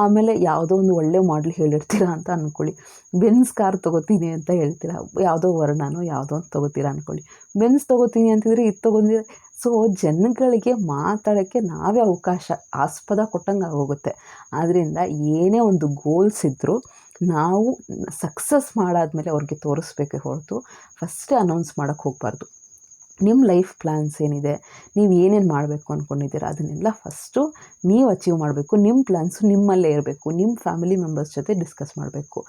ಆಮೇಲೆ ಯಾವುದೋ ಒಂದು ಒಳ್ಳೆ ಮಾಡಲ್ ಹೇಳಿರ್ತೀರಾ ಅಂತ ಅಂದ್ಕೊಳ್ಳಿ ಬೆನ್ಸ್ ಕಾರ್ ತೊಗೋತೀನಿ ಅಂತ ಹೇಳ್ತೀರಾ, ಯಾವುದೋ ವರ್ಣನೋ ಯಾವುದೋ ಅಂತ ತೊಗೋತೀರಾ ಅಂದ್ಕೊಳ್ಳಿ ಬೆನ್ಸ್ ತೊಗೋತೀನಿ ಅಂತಿದ್ರೆ ಇದು ತೊಗೊಂಡಿದ್ರೆ ಸೊ ಜನಗಳಿಗೆ ಮಾತಾಡೋಕ್ಕೆ ನಾವೇ ಅವಕಾಶ ಆಸ್ಪದ ಕೊಟ್ಟಂಗೆ ಆಗೋಗುತ್ತೆ. ಆದ್ದರಿಂದ ಏನೇ ಒಂದು ಗೋಲ್ಸ್ ಇದ್ದರೂ ನಾವು ಸಕ್ಸಸ್ ಮಾಡಾದಮೇಲೆ ಅವ್ರಿಗೆ ತೋರಿಸ್ಬೇಕೇ ಹೊರತು ಫಸ್ಟೇ ಅನೌನ್ಸ್ ಮಾಡೋಕ್ಕೆ ಹೋಗಬಾರ್ದು. ನಿಮ್ಮ ಲೈಫ್ ಪ್ಲ್ಯಾನ್ಸ್ ಏನಿದೆ, ನೀವು ಏನೇನು ಮಾಡಬೇಕು ಅಂದ್ಕೊಂಡಿದ್ದೀರ ಅದನ್ನೆಲ್ಲ ಫಸ್ಟು ನೀವು ಅಚೀವ್ ಮಾಡಬೇಕು. ನಿಮ್ಮ ಪ್ಲ್ಯಾನ್ಸು ನಿಮ್ಮಲ್ಲೇ ಇರಬೇಕು. ನಿಮ್ಮ ಫ್ಯಾಮಿಲಿ ಮೆಂಬರ್ಸ್ ಜೊತೆ ಡಿಸ್ಕಸ್ ಮಾಡಬೇಕು.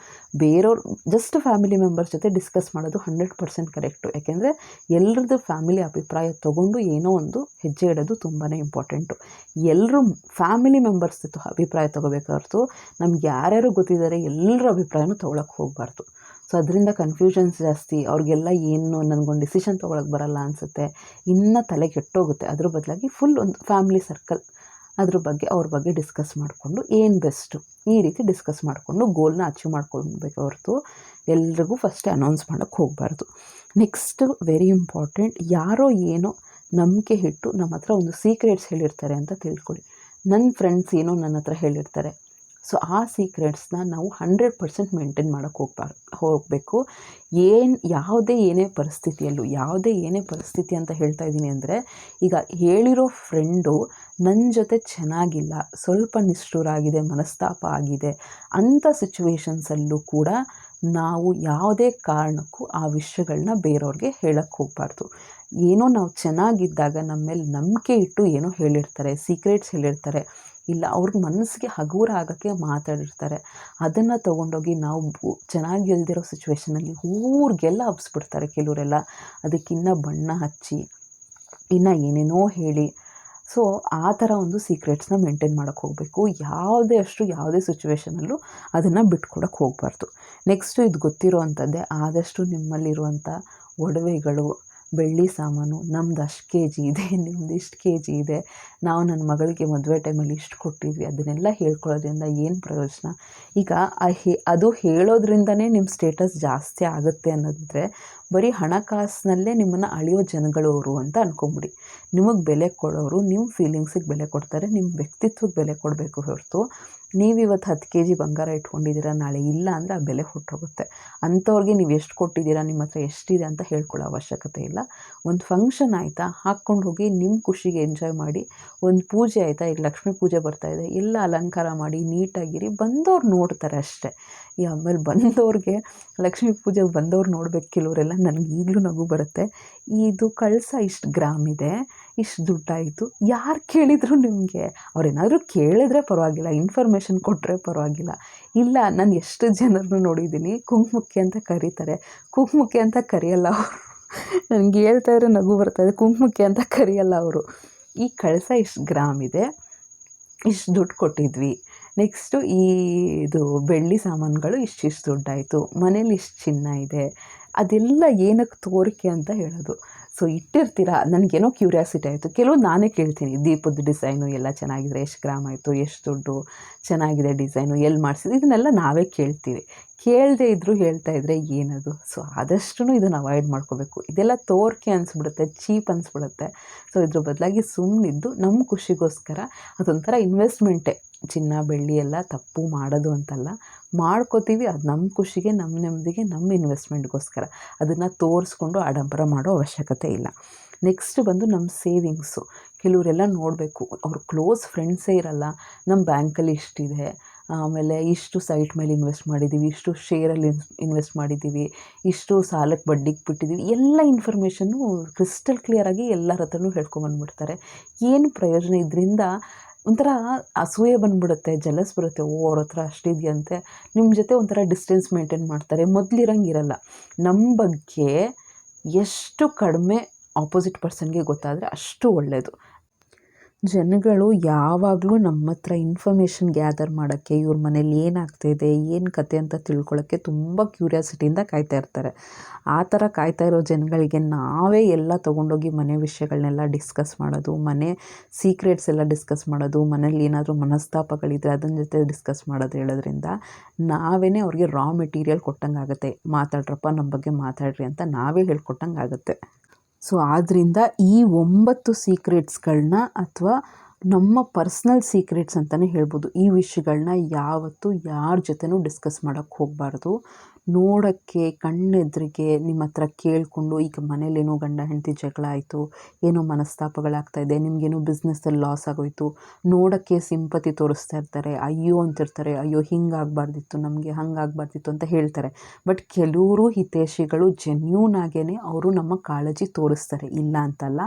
ಬೇರೆಯವ್ರು ಜಸ್ಟ್ ಫ್ಯಾಮಿಲಿ ಮೆಂಬರ್ಸ್ ಜೊತೆ ಡಿಸ್ಕಸ್ ಮಾಡೋದು ಹಂಡ್ರೆಡ್ ಪರ್ಸೆಂಟ್ ಕರೆಕ್ಟು ಯಾಕೆಂದರೆ ಎಲ್ಲರದ್ದು ಫ್ಯಾಮಿಲಿ ಅಭಿಪ್ರಾಯ ತೊಗೊಂಡು ಏನೋ ಒಂದು ಹೆಜ್ಜೆ ಇಡೋದು ತುಂಬಾ ಇಂಪಾರ್ಟೆಂಟು ಎಲ್ಲರೂ ಫ್ಯಾಮಿಲಿ ಮೆಂಬರ್ಸ್ ಅಭಿಪ್ರಾಯ ತೊಗೋಬೇಕು ಹೊರತು ನಮ್ಗೆ ಯಾರ್ಯಾರು ಗೊತ್ತಿದ್ದಾರೆ ಎಲ್ಲರ ಅಭಿಪ್ರಾಯನೂ ತೊಗೊಳಕ್ಕೆ ಹೋಗಬಾರ್ದು. ಸೊ ಅದರಿಂದ ಕನ್ಫ್ಯೂಷನ್ಸ್ ಜಾಸ್ತಿ, ಅವ್ರಿಗೆಲ್ಲ ಏನು, ನನಗೊಂದು ಡಿಸಿಷನ್ ತೊಗೊಳಕ್ಕೆ ಬರಲ್ಲ ಅನಿಸುತ್ತೆ. ಇನ್ನೂ ತಲೆ ಕೆಟ್ಟೋಗುತ್ತೆ. ಅದ್ರ ಬದಲಾಗಿ ಫುಲ್ ಒಂದು ಫ್ಯಾಮ್ಲಿ ಸರ್ಕಲ್ ಅದ್ರ ಬಗ್ಗೆ, ಅವ್ರ ಬಗ್ಗೆ ಡಿಸ್ಕಸ್ ಮಾಡಿಕೊಂಡು ಏನು ಬೆಸ್ಟು ಈ ರೀತಿ ಡಿಸ್ಕಸ್ ಮಾಡಿಕೊಂಡು ಗೋಲ್ನ ಅಚೀವ್ ಮಾಡ್ಕೊಳ್ಬೇಕು ಹೊರತು ಎಲ್ರಿಗೂ ಫಸ್ಟೇ ಅನೌನ್ಸ್ ಮಾಡೋಕ್ಕೆ ಹೋಗಬಾರ್ದು. ನೆಕ್ಸ್ಟ್ ವೆರಿ ಇಂಪಾರ್ಟೆಂಟ್ ಯಾರೋ ಏನೋ ನಂಬಿಕೆ ಇಟ್ಟು ನಮ್ಮ ಹತ್ರ ಒಂದು ಸೀಕ್ರೆಟ್ಸ್ ಹೇಳಿರ್ತಾರೆ ಅಂತ ತಿಳ್ಕೊಳ್ಳಿ. ನನ್ನ ಫ್ರೆಂಡ್ಸ್ ಏನೋ ನನ್ನ ಹತ್ರ ಹೇಳಿರ್ತಾರೆ. ಸೊ ಆ ಸೀಕ್ರೆಟ್ಸ್ನ ನಾವು ಹಂಡ್ರೆಡ್ ಪರ್ಸೆಂಟ್ ಮೇಂಟೈನ್ ಮಾಡೋಕ್ಕೆ ಹೋಗ್ಬಾರ್ದು ಹೋಗಬೇಕು. ಏನು, ಯಾವುದೇ ಏನೇ ಪರಿಸ್ಥಿತಿಯಲ್ಲೂ, ಯಾವುದೇ ಏನೇ ಪರಿಸ್ಥಿತಿ ಅಂತ ಹೇಳ್ತಾ ಇದ್ದೀನಿ ಅಂದರೆ, ಈಗ ಹೇಳಿರೋ ಫ್ರೆಂಡು ನನ್ನ ಜೊತೆ ಚೆನ್ನಾಗಿಲ್ಲ, ಸ್ವಲ್ಪ ನಿಷ್ಠುರಾಗಿದೆ, ಮನಸ್ತಾಪ ಆಗಿದೆ ಅಂಥ ಸಿಚುವೇಶನ್ಸಲ್ಲೂ ಕೂಡ ನಾವು ಯಾವುದೇ ಕಾರಣಕ್ಕೂ ಆ ವಿಷಯಗಳನ್ನ ಬೇರೆಯವ್ರಿಗೆ ಹೇಳಕ್ಕೆ ಹೋಗಬಾರ್ದು. ಏನೋ ನಾವು ಚೆನ್ನಾಗಿದ್ದಾಗ ನಮ್ಮ ಮೇಲೆ ನಂಬಿಕೆ ಇಟ್ಟು ಏನೋ ಹೇಳಿರ್ತಾರೆ ಸೀಕ್ರೆಟ್ಸ್ ಹೇಳಿರ್ತಾರೆ. ಇಲ್ಲ, ಅವ್ರ ಮನಸ್ಸಿಗೆ ಹಗುರ ಆಗೋಕ್ಕೆ ಮಾತಾಡಿರ್ತಾರೆ. ಅದನ್ನು ತೊಗೊಂಡೋಗಿ ನಾವು ಬು, ಚೆನ್ನಾಗಿ ಇಲ್ದಿರೋ ಸಿಚುವೇಷನಲ್ಲಿ ಊರಿಗೆಲ್ಲ ಹಬ್ಸ್ಬಿಡ್ತಾರೆ ಕೆಲವರೆಲ್ಲ. ಅದಕ್ಕಿನ್ನ ಬಣ್ಣ ಹಚ್ಚಿ, ಇನ್ನು ಏನೇನೋ ಹೇಳಿ. ಸೊ ಆ ಥರ ಒಂದು ಸೀಕ್ರೆಟ್ಸ್ನ ಮೇಂಟೈನ್ ಮಾಡೋಕ್ಕೆ ಹೋಗಬೇಕು. ಯಾವುದೇ ಅಷ್ಟು ಯಾವುದೇ ಸಿಚುವೇಷನಲ್ಲೂ ಅದನ್ನು ಬಿಟ್ಕೊಡೋಕ್ಕೆ ಹೋಗಬಾರ್ದು. ನೆಕ್ಸ್ಟು ಇದು ಗೊತ್ತಿರೋ ಅಂಥದ್ದೇ ಆದಷ್ಟು ನಿಮ್ಮಲ್ಲಿರುವಂಥ ಒಡವೆಗಳು ಬೆಳ್ಳಿ ಸಾಮಾನು, ನಮ್ದು ಅಷ್ಟು ಕೆ ಜಿ ಇದೆ, ನಿಮ್ದು ಇಷ್ಟು ಕೆ ಜಿ ಇದೆ. ನಾವು ನನ್ನ ಮಗಳಿಗೆ ಮದುವೆ ಟೈಮಲ್ಲಿ ಇಷ್ಟು ಕೊಟ್ಟಿದ್ವಿ. ಅದನ್ನೆಲ್ಲ ಹೇಳ್ಕೊಳ್ಳೋದ್ರಿಂದ ಏನು ಪ್ರಯೋಜನ? ಈಗ ಆ ಹೇ, ಅದು ಹೇಳೋದ್ರಿಂದನೇ ನಿಮ್ಮ ಸ್ಟೇಟಸ್ ಜಾಸ್ತಿ ಆಗುತ್ತೆ ಅನ್ನೋದಿದ್ರೆ ಬರೀ ಹಣಕಾಸಿನಲ್ಲೇ ನಿಮ್ಮನ್ನು ಅಳಿಯೋ ಜನಗಳು ಅವರು ಅಂತ ಅನ್ಕೊಂಬಿಡಿ. ನಿಮಗೆ ಬೆಲೆ ಕೊಡೋರು ನಿಮ್ಮ ಫೀಲಿಂಗ್ಸಿಗೆ ಬೆಲೆ ಕೊಡ್ತಾರೆ ನಿಮ್ಮ ವ್ಯಕ್ತಿತ್ವಕ್ಕೆ ಬೆಲೆ ಕೊಡಬೇಕು ಹೊರತು ನೀವು ಇವತ್ತು ಹತ್ತು ಕೆ ಜಿ ಬಂಗಾರ ಇಟ್ಕೊಂಡಿದ್ದೀರಾ ನಾಳೆ ಇಲ್ಲ ಅಂದರೆ ಆ ಬೆಲೆ ಹೊಟ್ಟೋಗುತ್ತೆ. ಅಂಥವ್ರಿಗೆ ನೀವು ಎಷ್ಟು ಕೊಟ್ಟಿದ್ದೀರಾ, ನಿಮ್ಮ ಹತ್ರ ಎಷ್ಟಿದೆ ಅಂತ ಹೇಳ್ಕೊಳ್ಳೋ ಅವಶ್ಯಕತೆ ಇಲ್ಲ. ಒಂದು ಫಂಕ್ಷನ್ ಆಯಿತಾ, ಹಾಕ್ಕೊಂಡು ಹೋಗಿ ನಿಮ್ಮ ಖುಷಿಗೆ ಎಂಜಾಯ್ ಮಾಡಿ, ಒಂದು ಪೂಜೆ ಆಯಿತಾ, ಈಗ ಲಕ್ಷ್ಮೀ ಪೂಜೆ ಬರ್ತಾ ಇದೆ, ಎಲ್ಲ ಅಲಂಕಾರ ಮಾಡಿ, ನೀಟಾಗಿರಿ, ಬಂದವ್ರು ನೋಡ್ತಾರೆ ಅಷ್ಟೇ. ಈ ಆಮೇಲೆ ಬಂದವ್ರಿಗೆ, ಲಕ್ಷ್ಮೀ ಪೂಜೆ ಬಂದವ್ರು ನೋಡ್ಬೇಕು, ಕೆಲವರೆಲ್ಲ ನನಗೆ ಈಗಲೂ ನಗು ಬರುತ್ತೆ. ಇದು ಕಳಸ ಇಷ್ಟು ಗ್ರಾಮ್ ಇದೆ. ಇಷ್ಟು ದುಡ್ಡಾಯಿತು? ಯಾರು ಕೇಳಿದ್ರು ನಿಮಗೆ? ಅವ್ರೇನಾದರೂ ಕೇಳಿದ್ರೆ ಪರವಾಗಿಲ್ಲ ಇನ್ಫಾರ್ಮೇಷನ್ ಕೊಟ್ಟರೆ ಪರವಾಗಿಲ್ಲ. ಇಲ್ಲ, ನಾನು ಎಷ್ಟು ಜನರನ್ನು ನೋಡಿದ್ದೀನಿ, ಕುಂಕುಮಕ್ಕೆ ಅಂತ ಕರೀತಾರೆ. ಕುಂಕುಮಕ್ಕೆ ಅಂತ ಕರೆಯಲ್ಲ ಅವರು. ನನಗೆ ಹೇಳ್ತಾ ಇದ್ರೆ ನಗು ಬರ್ತಾ ಇದೆ. ಕುಂಕುಮಕ್ಕೆ ಅಂತ ಕರೆಯಲ್ಲ ಅವರು. ಈ ಕಳಸ ಇಷ್ಟು ಗ್ರಾಮ್ ಇದೆ. ಇಷ್ಟು ದುಡ್ಡು ಕೊಟ್ಟಿದ್ವಿ. ನೆಕ್ಸ್ಟು ಈ ಇದು ಬೆಳ್ಳಿ ಸಾಮಾನುಗಳು ಇಷ್ಟು ಇಷ್ಟು ದುಡ್ಡಾಯಿತು. ಮನೇಲಿ ಇಷ್ಟು ಚಿನ್ನ ಇದೆ. ಅದೆಲ್ಲ ಏನಕ್ಕೆ ತೋರಿಕೆ ಅಂತ ಹೇಳೋದು. ಸೊ ಇಟ್ಟಿರ್ತೀರಾ? ನನಗೇನೋ ಕ್ಯೂರಿಯಾಸಿಟಿ ಆಯಿತು. ಕೆಲವು ನಾನೇ ಕೇಳ್ತೀನಿ. ದೀಪದ ಡಿಸೈನು ಎಲ್ಲ ಚೆನ್ನಾಗಿದೆ. ಎಷ್ಟು ಗ್ರಾಮ್ ಆಯಿತು? ಎಷ್ಟು ದುಡ್ಡು? ಚೆನ್ನಾಗಿದೆ ಡಿಸೈನು ಎಲ್ಲಿ ಮಾಡಿಸಿದ್ದು ಇದನ್ನೆಲ್ಲ ನಾವೇ ಕೇಳ್ತೀವಿ. ಕೇಳದೆ ಇದ್ದರೂ ಹೇಳ್ತಾ ಇದ್ದರೆ ಏನದು? ಸೊ ಆದಷ್ಟು ಇದನ್ನು ಅವಾಯ್ಡ್ ಮಾಡ್ಕೋಬೇಕು. ಇದೆಲ್ಲ ತೋರಿಕೆ ಅನಿಸ್ಬಿಡುತ್ತೆ ಚೀಪ್ ಅನಿಸ್ಬಿಡುತ್ತೆ. ಸೊ ಇದ್ರ ಬದಲಾಗಿ ಸುಮ್ಮನಿದ್ದು ನಮ್ಮ ಖುಷಿಗೋಸ್ಕರ ಅದೊಂಥರ ಇನ್ವೆಸ್ಟ್ಮೆಂಟೇ ಚಿನ್ನ, ಬೆಳ್ಳಿ ಎಲ್ಲ ತಪ್ಪು ಮಾಡೋದು ಅಂತಲ್ಲ. ಮಾಡ್ಕೋತೀವಿ, ಅದು ನಮ್ಮ ಖುಷಿಗೆ ನಮ್ಮ ನೆಮ್ಮದಿಗೆ ನಮ್ಮ ಇನ್ವೆಸ್ಟ್ಮೆಂಟ್ಗೋಸ್ಕರ ಅದನ್ನು ತೋರಿಸ್ಕೊಂಡು ಆಡಂಬರ ಮಾಡೋ ಅವಶ್ಯಕತೆ ಇಲ್ಲ. ನೆಕ್ಸ್ಟ್ ಬಂದು ನಮ್ಮ ಸೇವಿಂಗ್ಸು ಕೆಲವರೆಲ್ಲ ನೋಡಬೇಕು. ಅವ್ರ ಕ್ಲೋಸ್ ಫ್ರೆಂಡ್ಸೇ ಇರಲ್ಲ. ನಮ್ಮ ಬ್ಯಾಂಕಲ್ಲಿ ಇಷ್ಟಿದೆ. ಆಮೇಲೆ ಇಷ್ಟು ಸೈಟ್ ಮೇಲೆ ಇನ್ವೆಸ್ಟ್ ಮಾಡಿದ್ದೀವಿ, ಇಷ್ಟು ಶೇರಲ್ಲಿ ಇನ್ವೆಸ್ಟ್ ಮಾಡಿದ್ದೀವಿ, ಇಷ್ಟು ಸಾಲಕ್ಕೆ ಬಡ್ಡಿಗೆ ಬಿಟ್ಟಿದ್ದೀವಿ, ಎಲ್ಲ ಇನ್ಫಾರ್ಮೇಷನ್ನು ಕ್ರಿಸ್ಟಲ್ ಕ್ಲಿಯರಾಗಿ ಎಲ್ಲರ ಹತ್ರನೂ ಹೇಳ್ಕೊಂಬಂದ್ಬಿಡ್ತಾರೆ ಏನು ಪ್ರಯೋಜನ? ಇದರಿಂದ ಒಂಥರ ಅಸೂಯೆ ಬಂದ್ಬಿಡುತ್ತೆ ಜಲಸ್ ಬರುತ್ತೆ, ಓ ಅವ್ರ ಹತ್ರ ಅಷ್ಟಿದೆಯಂತೆ. ನಿಮ್ಮ ಜೊತೆ ಒಂಥರ ಡಿಸ್ಟೆನ್ಸ್ ಮೇಂಟೈನ್ ಮಾಡ್ತಾರೆ, ಮೊದಲಿರಂಗಿರಲ್ಲ. ನಮ್ಮ ಬಗ್ಗೆ ಎಷ್ಟು ಕಡಿಮೆ ಆಪೋಸಿಟ್ ಪರ್ಸನ್ಗೆ ಗೊತ್ತಾದರೆ ಅಷ್ಟು ಒಳ್ಳೆಯದು ಜನಗಳು ಯಾವಾಗಲೂ ನಮ್ಮ ಹತ್ರ ಇನ್ಫಾರ್ಮೇಷನ್ ಗ್ಯಾದರ್ ಮಾಡೋಕ್ಕೆ, ಇವ್ರ ಮನೇಲಿ ಏನಾಗ್ತಾಯಿದೆ ಏನು ಕತೆ ಅಂತ ತಿಳ್ಕೊಳ್ಳೋಕ್ಕೆ ತುಂಬ ಕ್ಯೂರಿಯಾಸಿಟಿಯಿಂದ ಕಾಯ್ತಾ ಇರ್ತಾರೆ. ಆ ಥರ ಕಾಯ್ತಾ ಇರೋ ಜನಗಳಿಗೆ ನಾವೇ ಎಲ್ಲ ತೊಗೊಂಡೋಗಿ ಮನೆ ವಿಷಯಗಳನ್ನೆಲ್ಲ ಡಿಸ್ಕಸ್ ಮಾಡೋದು, ಮನೆ ಸೀಕ್ರೆಟ್ಸ್ ಎಲ್ಲ ಡಿಸ್ಕಸ್ ಮಾಡೋದು, ಮನೇಲಿ ಏನಾದರೂ ಮನಸ್ತಾಪಗಳಿದ್ರೆ ಅದನ್ನ ಜೊತೆ ಡಿಸ್ಕಸ್ ಮಾಡೋದು ಹೇಳೋದ್ರಿಂದ ನಾವೇ ಅವ್ರಿಗೆ ರಾ ಮೆಟೀರಿಯಲ್ ಕೊಟ್ಟಂಗೆ ಆಗುತ್ತೆ ಮಾತಾಡ್ರಪ್ಪ ನಮ್ಮ ಬಗ್ಗೆ ಮಾತಾಡ್ರಿ ಅಂತ ನಾವೇ ಹೇಳ್ಕೊಟ್ಟಂಗೆ ಆಗುತ್ತೆ ಸೊ ಆದ್ದರಿಂದ ಈ ಒಂಬತ್ತು ಸೀಕ್ರೆಟ್ಸ್ಗಳನ್ನ ಅಥವಾ ನಮ್ಮ ಪರ್ಸ್ನಲ್ ಸೀಕ್ರೆಟ್ಸ್ ಅಂತಲೇ ಹೇಳ್ಬೋದು. ಈ ವಿಷಯಗಳನ್ನ ಯಾವತ್ತೂ ಯಾರ ಜೊತೆನೂ ಡಿಸ್ಕಸ್ ಮಾಡೋಕ್ಕೆ ಹೋಗಬಾರ್ದು. ನೋಡೋಕ್ಕೆ, ಕಣ್ಣೆದ್ರಿಗೆ ನಿಮ್ಮ ಹತ್ರ ಕೇಳಿಕೊಂಡು, ಈಗ ಮನೇಲೇನೋ ಗಂಡ ಹೆಂಡತಿ ಜಗಳ ಆಯಿತು, ಏನೋ ಮನಸ್ತಾಪಗಳಾಗ್ತಾ ಇದೆ, ನಿಮಗೇನೋ ಬಿಸ್ನೆಸ್ಸಲ್ಲಿ ಲಾಸ್ ಆಗೋಯಿತು, ನೋಡೋಕ್ಕೆ ಸಿಂಪತಿ ತೋರಿಸ್ತಾ ಇರ್ತಾರೆ, ಅಯ್ಯೋ ಅಂತಿರ್ತಾರೆ, ಅಯ್ಯೋ ಹಿಂಗಾಗಬಾರ್ದಿತ್ತು, ನಮಗೆ ಹಂಗಾಗಬಾರ್ದಿತ್ತು ಅಂತ ಹೇಳ್ತಾರೆ. ಬಟ್ ಕೆಲವರು ಹಿತೇಶಿಗಳು ಜೆನ್ಯೂನ್ ಆಗೇ ಅವರು ನಮ್ಮ ಕಾಳಜಿ ತೋರಿಸ್ತಾರೆ. ಇಲ್ಲ ಅಂತಲ್ಲ,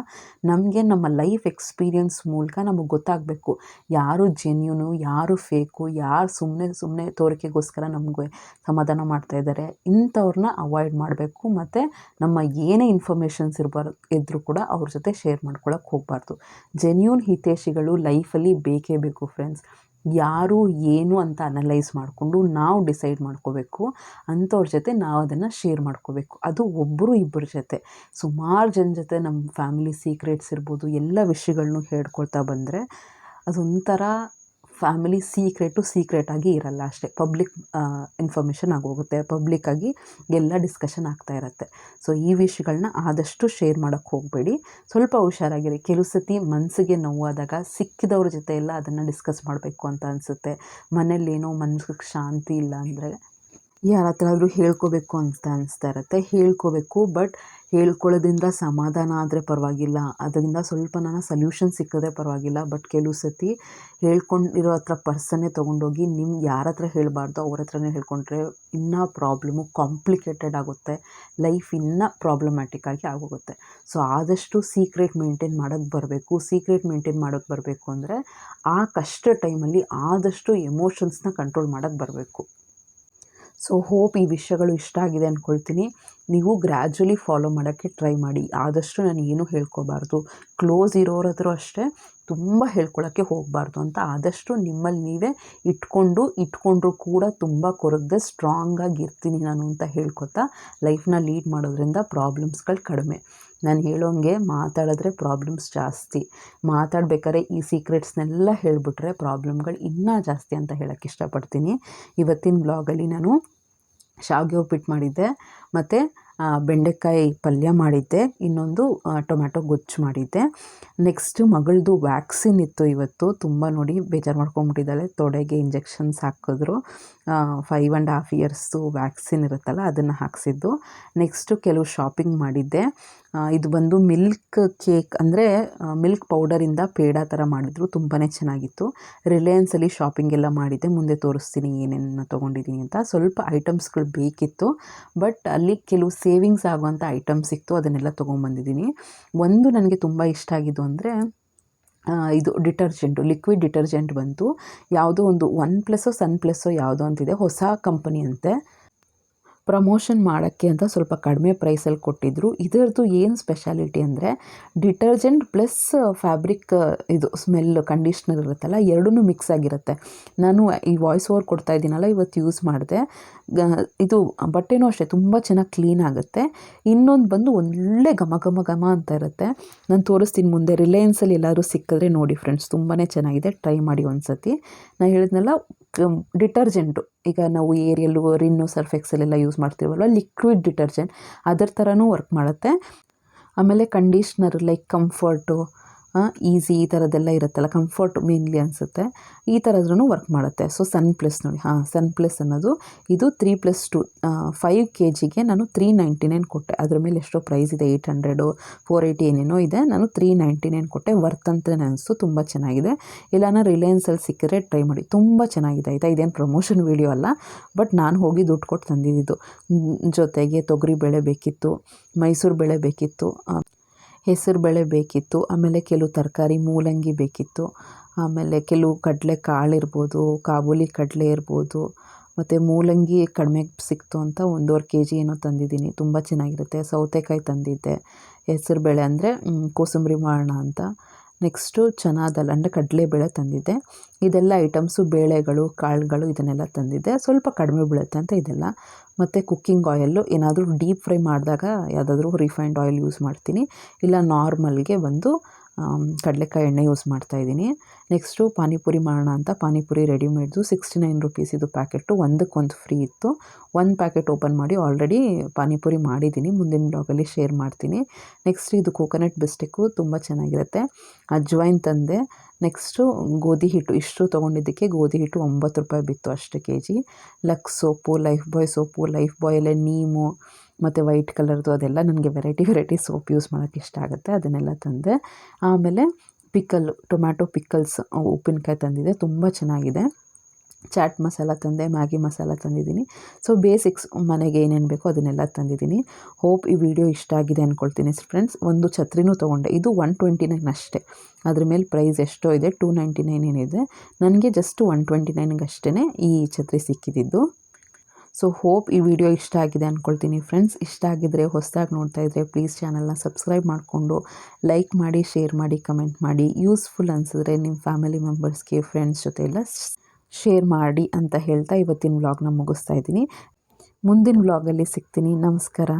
ನಮಗೆ ನಮ್ಮ ಲೈಫ್ ಎಕ್ಸ್ಪೀರಿಯನ್ಸ್ ಮೂಲಕ ನಮಗೆ ಗೊತ್ತಾಗಬೇಕು. ಯಾರು ಜೆನ್ಯೂನು ಯಾರು ಫೇಕು ಯಾರು ಸುಮ್ಮನೆ ಸುಮ್ಮನೆ ತೋರಿಕೆಗೋಸ್ಕರ ನಮಗೆ ಸಮಾಧಾನ ಮಾಡ್ತಾ ಇದ್ದಾರೆ ಇಂಥವ್ರನ್ನ ಅವಾಯ್ಡ್ ಮಾಡಬೇಕು ಮತ್ತು ನಮ್ಮ ಏನೇ ಇನ್ಫಾರ್ಮೇಷನ್ಸ್ ಇರಬಾರ್ದು ಇದ್ದರೂ ಕೂಡ ಅವ್ರ ಜೊತೆ ಶೇರ್ ಮಾಡ್ಕೊಳಕ್ಕೆ ಹೋಗಬಾರ್ದು. ಜೆನ್ಯೂನ್ ಹಿತೇಶಿಗಳು ಲೈಫಲ್ಲಿ ಬೇಕೇ ಬೇಕು ಫ್ರೆಂಡ್ಸ್ ಯಾರು ಏನು ಅಂತ ಅನಲೈಸ್ ಮಾಡಿಕೊಂಡು ನಾವು ಡಿಸೈಡ್ ಮಾಡ್ಕೋಬೇಕು. ಅಂಥವ್ರ ಜೊತೆ ನಾವು ಅದನ್ನು ಶೇರ್ ಮಾಡ್ಕೋಬೇಕು. ಅದು ಒಬ್ಬರು ಇಬ್ಬರ ಜೊತೆ. ಸುಮಾರು ಜನ ಜೊತೆ ನಮ್ಮ ಫ್ಯಾಮಿಲಿ ಸೀಕ್ರೆಟ್ಸ್ ಇರ್ಬೋದು, ಎಲ್ಲ ವಿಷಯಗಳನ್ನೂ ಹೇಳ್ಕೊಳ್ತಾ ಬಂದರೆ ಅದೊಂಥರ ಫ್ಯಾಮಿಲಿ ಸೀಕ್ರೆಟು ಆಗಿ ಇರಲ್ಲ ಅಷ್ಟೇ. ಪಬ್ಲಿಕ್ ಇನ್ಫಾರ್ಮೇಷನ್ ಆಗೋಗುತ್ತೆ. ಪಬ್ಲಿಕ್ಕಾಗಿ ಎಲ್ಲ ಡಿಸ್ಕಷನ್ ಆಗ್ತಾ ಇರುತ್ತೆ. ಸೊ, ಈ ವಿಷಯಗಳನ್ನ ಆದಷ್ಟು ಶೇರ್ ಮಾಡೋಕ್ಕೆ ಹೋಗಬೇಡಿ. ಸ್ವಲ್ಪ ಹುಷಾರಾಗಿರಿ. ಕೆಲವು ಸತಿ ಮನಸ್ಸಿಗೆ ನೋವಾದಾಗ ಸಿಕ್ಕಿದವ್ರ ಜೊತೆ ಎಲ್ಲ ಅದನ್ನು ಡಿಸ್ಕಸ್ ಮಾಡಬೇಕು ಅಂತ ಅನಿಸುತ್ತೆ. ಏನೋ ಮನ್ಸಿಗೆ ಶಾಂತಿ ಇಲ್ಲ ಅಂದರೆ ಯಾರ ಹತ್ರ ಆದರೂ ಹೇಳ್ಕೋಬೇಕು ಅಂತ ಅನಿಸ್ತಾ ಇರುತ್ತೆ. ಹೇಳ್ಕೋಬೇಕು, ಬಟ್ ಹೇಳ್ಕೊಳ್ಳೋದ್ರಿಂದ ಸಮಾಧಾನ ಆದರೆ ಪರವಾಗಿಲ್ಲ. ಅದರಿಂದ ಸ್ವಲ್ಪ ನನ್ನ ಸಲ್ಯೂಷನ್ ಸಿಕ್ಕಿದ್ರೆ ಪರವಾಗಿಲ್ಲ. ಬಟ್ ಕೆಲವು ಸತಿ ಹೇಳ್ಕೊಂಡಿರೋ ಹತ್ರ ಪರ್ಸನ್ನೇ ತೊಗೊಂಡೋಗಿ ನಿಮ್ಮ ಯಾರ ಹತ್ರ ಹೇಳಬಾರ್ದು ಅವ್ರ ಹತ್ರನೇ ಹೇಳ್ಕೊಂಡ್ರೆ ಇನ್ನೂ ಪ್ರಾಬ್ಲಮ್ಮು ಕಾಂಪ್ಲಿಕೇಟೆಡ್ ಆಗುತ್ತೆ. ಲೈಫ್ ಇನ್ನೂ ಪ್ರಾಬ್ಲಮ್ಯಾಟಿಕ್ ಆಗಿ ಆಗೋಗುತ್ತೆ. ಸೊ, ಆದಷ್ಟು ಸೀಕ್ರೆಟ್ ಮೇಂಟೈನ್ ಮಾಡೋಕ್ಕೆ ಬರಬೇಕು. ಸೀಕ್ರೆಟ್ ಮೇಂಟೈನ್ ಮಾಡೋಕ್ಕೆ ಬರಬೇಕು ಅಂದರೆ ಆ ಕಷ್ಟ ಟೈಮಲ್ಲಿ ಆದಷ್ಟು ಎಮೋಷನ್ಸ್ನ ಕಂಟ್ರೋಲ್ ಮಾಡೋಕ್ಕೆ ಬರಬೇಕು. ಸೊ ಹೋಪ್ ಈ ವಿಷಯಗಳು ಇಷ್ಟ ಆಗಿದೆ ಅಂದ್ಕೊಳ್ತೀನಿ ನೀವು ಗ್ರ್ಯಾಜುಲಿ ಫಾಲೋ ಮಾಡೋಕ್ಕೆ ಟ್ರೈ ಮಾಡಿ. ಆದಷ್ಟು ನಾನು ಏನೂ ಹೇಳ್ಕೋಬಾರ್ದು. ಕ್ಲೋಸ್ ಇರೋರ ಹತ್ರ ಅಷ್ಟೇ ತುಂಬ ಹೇಳ್ಕೊಳ್ಳೋಕ್ಕೆ ಹೋಗಬಾರ್ದು ಅಂತ ಆದಷ್ಟು ನಿಮ್ಮಲ್ಲಿ ನೀವೇ ಇಟ್ಕೊಂಡು, ಇಟ್ಕೊಂಡ್ರೂ ಕೂಡ ತುಂಬ ಕೊರಗದೆ ಸ್ಟ್ರಾಂಗಾಗಿ ಇರ್ತೀನಿ ನಾನು ಅಂತ ಹೇಳ್ಕೊತಾ ಲೈಫ್ನ ಲೀಡ್ ಮಾಡೋದ್ರಿಂದ ಪ್ರಾಬ್ಲಮ್ಸ್ಗಳು ಕಡಿಮೆ. ನಾನು ಹೇಳೋಂಗೆ ಮಾತಾಡಿದ್ರೆ ಪ್ರಾಬ್ಲಮ್ಸ್ ಜಾಸ್ತಿ. ಮಾತಾಡ್ಬೇಕಾದ್ರೆ ಈ ಸೀಕ್ರೆಟ್ಸ್ನೆಲ್ಲ ಹೇಳಿಬಿಟ್ರೆ ಪ್ರಾಬ್ಲಮ್ಗಳು ಇನ್ನೂ ಜಾಸ್ತಿ ಅಂತ ಹೇಳೋಕ್ಕೆ ಇಷ್ಟಪಡ್ತೀನಿ. ಇವತ್ತಿನ ಬ್ಲಾಗಲ್ಲಿ ನಾನು ಶಾವಿಗೆ ಉಪ್ಪಿಟ್ಟು ಮಾಡಿದ್ದೆ, ಮತ್ತು ಬೆಂಡೆಕಾಯಿ ಪಲ್ಯ ಮಾಡಿದ್ದೆ, ಇನ್ನೊಂದು ಟೊಮ್ಯಾಟೊ ಗೊಜ್ಜು ಮಾಡಿದ್ದೆ. ನೆಕ್ಸ್ಟು ಮಗಳದು ವ್ಯಾಕ್ಸಿನ್ ಇತ್ತು ಇವತ್ತು, ತುಂಬ ನೋಡಿ ಬೇಜಾರು ಮಾಡ್ಕೊಂಬಿಟ್ಟಿದ್ದಾಳೆ ತೊಡೆಗೆ ಇಂಜೆಕ್ಷನ್ಸ್ ಹಾಕಿದ್ರು. ಫೈವ್ ಆ್ಯಂಡ್ ಹಾಫ್ ಇಯರ್ಸ್ದು ವ್ಯಾಕ್ಸಿನ್ ಇರುತ್ತಲ್ಲ, ಅದನ್ನು ಹಾಕ್ಸಿದ್ದು. ನೆಕ್ಸ್ಟು ಕೆಲವು ಶಾಪಿಂಗ್ ಮಾಡಿದ್ದೆ. ಇದು ಬಂದು ಮಿಲ್ಕ್ ಕೇಕ್ ಅಂದರೆ ಮಿಲ್ಕ್ ಪೌಡರಿಂದ ಪೇಡ ಥರ ಮಾಡಿದ್ರು ತುಂಬಾ ಚೆನ್ನಾಗಿತ್ತು. ರಿಲಯನ್ಸಲ್ಲಿ ಶಾಪಿಂಗ್ ಎಲ್ಲ ಮಾಡಿದ್ದೆ, ಮುಂದೆ ತೋರಿಸ್ತೀನಿ ಏನೇನು ತೊಗೊಂಡಿದ್ದೀನಿ ಅಂತ. ಸ್ವಲ್ಪ ಐಟಮ್ಸ್ಗಳು ಬೇಕಿತ್ತು ಬಟ್ ಅಲ್ಲಿ ಕೆಲವು ಸೇವಿಂಗ್ಸ್ ಆಗುವಂಥ ಐಟಮ್ಸ್ ಸಿಕ್ತು, ಅದನ್ನೆಲ್ಲ ತೊಗೊಂಬಂದಿದ್ದೀನಿ ಒಂದು ನನಗೆ ತುಂಬ ಇಷ್ಟ ಆಗಿದ್ದು ಅಂದರೆ ಇದು ಡಿಟರ್ಜೆಂಟು, ಲಿಕ್ವಿಡ್ ಡಿಟರ್ಜೆಂಟ್ ಬಂತು. ಯಾವುದೋ ಒಂದು ಒನ್ ಪ್ಲಸ್ಸೋ ಸನ್ ಪ್ಲಸ್ಸೋ ಯಾವುದೋ ಅಂತಿದೆ. ಹೊಸ ಕಂಪನಿ ಅಂತೆ. ಪ್ರಮೋಷನ್ ಮಾಡೋಕ್ಕೆ ಅಂತ ಸ್ವಲ್ಪ ಕಡಿಮೆ ಪ್ರೈಸಲ್ಲಿ ಕೊಟ್ಟಿದ್ದರು ಇದರದ್ದು ಏನು ಸ್ಪೆಷಾಲಿಟಿ ಅಂದರೆ, ಡಿಟರ್ಜೆಂಟ್ ಪ್ಲಸ್ ಫ್ಯಾಬ್ರಿಕ್, ಇದು ಸ್ಮೆಲ್, ಕಂಡೀಷ್ನರ್ ಇರುತ್ತಲ್ಲ ಎರಡೂ ಮಿಕ್ಸ್ ಆಗಿರುತ್ತೆ. ನಾನು ಈ ವಾಯ್ಸ್ ಓವರ್ ಕೊಡ್ತಾ ಇದ್ದೀನಲ್ಲ, ಇವತ್ತು ಯೂಸ್ ಮಾಡಿದೆ. ಇದು ಬಟ್ಟೆನೂ ಅಷ್ಟೇ, ತುಂಬ ಚೆನ್ನಾಗಿ ಕ್ಲೀನ್ ಆಗುತ್ತೆ. ಇನ್ನೊಂದು ಬಂದು ಒಳ್ಳೆ ಘಮ ಘಮ ಘಮ ಅಂತ ಇರುತ್ತೆ. ನಾನು ತೋರಿಸ್ತೀನಿ ಮುಂದೆ ರಿಲಯನ್ಸಲ್ಲಿ ಎಲ್ಲಾದರೂ ಸಿಕ್ಕಿದ್ರೆ ನೋಡಿ ಫ್ರೆಂಡ್ಸ್ ತುಂಬಾ ಚೆನ್ನಾಗಿದೆ ಟ್ರೈ ಮಾಡಿ ಒಂದು ಸತಿ ನಾನು ಹೇಳಿದ್ನಲ್ಲ ಡಿಟರ್ಜೆಂಟು ಈಗ ನಾವು ಏರಿಯಲ್ಲು ರಿನ್ನು ಸರ್ಫ್ ಎಕ್ಸೆಲೆಲ್ಲ ಯೂಸ್ ಮಾಡ್ತೀವಲ್ವ ಲಿಕ್ವಿಡ್ ಡಿಟರ್ಜೆಂಟ್ ಅದರ ಥರನೂ ವರ್ಕ್ ಮಾಡುತ್ತೆ. ಆಮೇಲೆ ಕಂಡೀಷ್ನರ್ ಲೈಕ್ ಕಂಫರ್ಟು ಈಸಿ ಈ ಥರದ್ದೆಲ್ಲ ಇರುತ್ತಲ್ಲ ಕಂಫರ್ಟ್ ಮೇನ್ಲಿ ಅನಿಸುತ್ತೆ. ಈ ಥರದ್ರೂ ವರ್ಕ್ ಮಾಡುತ್ತೆ. ಸೊ ಸನ್ ಪ್ಲಸ್ ನೋಡಿ. ಹಾಂ ಸನ್ ಪ್ಲಸ್ ಅನ್ನೋದು ಇದು three plus two five K ಜಿಗೆ ನಾನು ತ್ರೀ ನೈಂಟಿ ನೈನ್ ಕೊಟ್ಟೆ. ಅದ್ರ ಮೇಲೆ ಎಷ್ಟೋ ಪ್ರೈಸ್ ಇದೆ ಏಯ್ಟ್ ಹಂಡ್ರೆಡು ಫೋರ್ ಏಯ್ಟಿ ಏನೇನೋ ಇದೆ. ನಾನು ತ್ರೀ ನೈಂಟಿ ನೈನ್ ಕೊಟ್ಟೆ. ವರ್ತ್ ಅಂತಲೇ ಅನಿಸ್ತು ತುಂಬ ಚೆನ್ನಾಗಿದೆ. ಇಲ್ಲಾನ ರಿಲಯನ್ಸಲ್ಲಿ ಸಿಕ್ಕರೆ ಟ್ರೈ ಮಾಡಿ. ತುಂಬ ಚೆನ್ನಾಗಿದೆ. ಆಯಿತಾ? ಇದೇನು ಪ್ರಮೋಷನ್ ವೀಡಿಯೋ ಅಲ್ಲ. ಬಟ್ ನಾನು ಹೋಗಿ ದುಡ್ಡು ಕೊಟ್ಟು ತಂದಿದ್ದು. ಜೊತೆಗೆ ತೊಗರಿ ಬೇಳೆ ಬೇಕಿತ್ತು, ಮೈಸೂರು ಬೇಳೆ ಬೇಕಿತ್ತು ಆ, ಹೆಸರು ಬೇಳೆ ಬೇಕಿತ್ತು ಆಮೇಲೆ ಕೆಲವು ತರಕಾರಿ ಮೂಲಂಗಿ ಬೇಕಿತ್ತು ಆಮೇಲೆ ಕೆಲವು ಕಡಲೆ ಕಾಳು ಇರ್ಬೋದು ಕಾಬೂಲಿ ಕಡಲೆ ಇರ್ಬೋದು ಮತ್ತು ಮೂಲಂಗಿ ಕಡಿಮೆ ಸಿಕ್ತು ಅಂತ ಒಂದೂವರೆ ಕೆ ಜಿ ಏನೋ ತಂದಿದ್ದೀನಿ. ತುಂಬ ಚೆನ್ನಾಗಿರುತ್ತೆ. ಸೌತೆಕಾಯಿ ತಂದಿದ್ದೆ. ಹೆಸರು ಬೇಳೆ ಅಂದರೆ ಕೋಸಂಬರಿ ಮಾಡೋಣ ಅಂತ. ನೆಕ್ಸ್ಟು ಚೆನ್ನಾದಲ್ಲ ಅಂದರೆ ಕಡಲೆಬೇಳೆ ತಂದಿದ್ದೆ. ಇದೆಲ್ಲ ಐಟಮ್ಸು ಬೇಳೆಗಳು, ಕಾಳುಗಳು ಇದನ್ನೆಲ್ಲ ತಂದಿದ್ದೆ. ಸ್ವಲ್ಪ ಕಡಿಮೆ ಬೀಳುತ್ತೆ ಅಂತ ಇದೆಲ್ಲ. ಮತ್ತು ಕುಕ್ಕಿಂಗ್ ಆಯಲ್ಲು ಏನಾದರೂ ಡೀಪ್ ಫ್ರೈ ಮಾಡಿದಾಗ ಯಾವುದಾದ್ರೂ ರಿಫೈನ್ಡ್ ಆಯಿಲ್ ಯೂಸ್ ಮಾಡ್ತೀನಿ. ಇಲ್ಲ ನಾರ್ಮಲ್ಗೆ ಬಂದು ಕಡಲೆಕಾಯಿ ಎಣ್ಣೆ ಯೂಸ್ ಮಾಡ್ತಾಯಿದ್ದೀನಿ ನೆಕ್ಸ್ಟು ಪಾನಿಪುರಿ ಮಾಡೋಣ ಅಂತ ಪಾನಿಪುರಿ ರೆಡಿಮೇಡ್ದು ಸಿಕ್ಸ್ಟಿ ನೈನ್ ರುಪೀಸ್ ಇದು ಪ್ಯಾಕೆಟು ಒಂದಕ್ಕೊಂದು ಫ್ರೀ ಇತ್ತು. ಒಂದು ಪ್ಯಾಕೆಟ್ ಓಪನ್ ಮಾಡಿ ಆಲ್ರೆಡಿ ಪಾನಿಪುರಿ ಮಾಡಿದ್ದೀನಿ. ಮುಂದಿನ ಬ್ಲಾಗಲ್ಲಿ ಶೇರ್ ಮಾಡ್ತೀನಿ. ನೆಕ್ಸ್ಟ್ ಇದು ಕೋಕೋನಟ್ ಬಿಸ್ಟಿಕ್ಕು ತುಂಬ ಚೆನ್ನಾಗಿರುತ್ತೆ. ಅಜ್ವೈನ್ ತಂದೆ ನೆಕ್ಸ್ಟು ಗೋಧಿ ಹಿಟ್ಟು. ಇಷ್ಟು ತೊಗೊಂಡಿದ್ದಕ್ಕೆ ಗೋಧಿ ಹಿಟ್ಟು ಒಂಬತ್ತು ರೂಪಾಯಿ ಬಿತ್ತು ಅಷ್ಟು K G Lux soap Lifebuoy soap life ಬಾಯಲ್ಲೇ ನೀಮು ಮತ್ತು ವೈಟ್ ಕಲರ್ದು ಅದೆಲ್ಲ ನನಗೆ ವೆರೈಟಿ ವೆರೈಟಿ ಸೋಪ್ ಯೂಸ್ ಮಾಡೋಕ್ಕೆ ಇಷ್ಟ ಆಗುತ್ತೆ, ಅದನ್ನೆಲ್ಲ ತಂದೆ. ಆಮೇಲೆ ಪಿಕಲ್, ಟೊಮ್ಯಾಟೊ ಪಿಕಲ್ಸ್ ಉಪ್ಪಿನಕಾಯಿ ತಂದಿದೆ, ತುಂಬ ಚೆನ್ನಾಗಿದೆ. ಚಾಟ್ ಮಸಾಲ ತಂದೆ, ಮ್ಯಾಗಿ ಮಸಾಲ ತಂದಿದ್ದೀನಿ. ಸೊ ಬೇಸಿಕ್ಸ್ ಮನೆಗೆ ಏನೇನು ಬೇಕೋ ಅದನ್ನೆಲ್ಲ ತಂದಿದ್ದೀನಿ. ಹೋಪ್ ಈ ವಿಡಿಯೋ ಇಷ್ಟ ಆಗಿದೆ ಅಂದ್ಕೊಳ್ತೀನಿ ಫ್ರೆಂಡ್ಸ್ ಒಂದು ಛತ್ರಿನೂ ತೊಗೊಂಡೆ. ಇದು ಒನ್ ಟ್ವೆಂಟಿ ನೈನ್ ಅಷ್ಟೇ ಅದ್ರ ಮೇಲೆ ಪ್ರೈಸ್ ಎಷ್ಟೋ ಇದೆ ಟೂ ನೈಂಟಿ ನೈನ್ ಏನಿದೆ. ನನಗೆ ಜಸ್ಟ್ ಒನ್ ಟ್ವೆಂಟಿ ನೈನ್ಗೆ ಅಷ್ಟೇ ಈ ಛತ್ರಿ ಸಿಕ್ಕಿದ್ದು. ಸೊ ಹೋಪ್ ಈ ವಿಡಿಯೋ ಇಷ್ಟ ಆಗಿದೆ ಅಂದ್ಕೊಳ್ತೀನಿ ಫ್ರೆಂಡ್ಸ್ ಇಷ್ಟ ಆಗಿದ್ದರೆ ಹೊಸದಾಗಿ ನೋಡ್ತಾ ಇದ್ದರೆ ಪ್ಲೀಸ್ ಚಾನಲ್ನ ಸಬ್ಸ್ಕ್ರೈಬ್ ಮಾಡಿಕೊಂಡು ಲೈಕ್ ಮಾಡಿ ಶೇರ್ ಮಾಡಿ ಕಮೆಂಟ್ ಮಾಡಿ. ಯೂಸ್ಫುಲ್ ಅನಿಸಿದ್ರೆ ನಿಮ್ಮ ಫ್ಯಾಮಿಲಿ ಮೆಂಬರ್ಸ್ಗೆ ಫ್ರೆಂಡ್ಸ್ ಜೊತೆ ಎಲ್ಲ ಶೇರ್ ಮಾಡಿ ಅಂತ ಹೇಳ್ತಾ ಇವತ್ತಿನ ವ್ಲಾಗ್ನ ಮುಗಿಸ್ತಾ ಇದ್ದೀನಿ. ಮುಂದಿನ ವ್ಲಾಗಲ್ಲಿ ಸಿಗ್ತೀನಿ. ನಮಸ್ಕಾರ.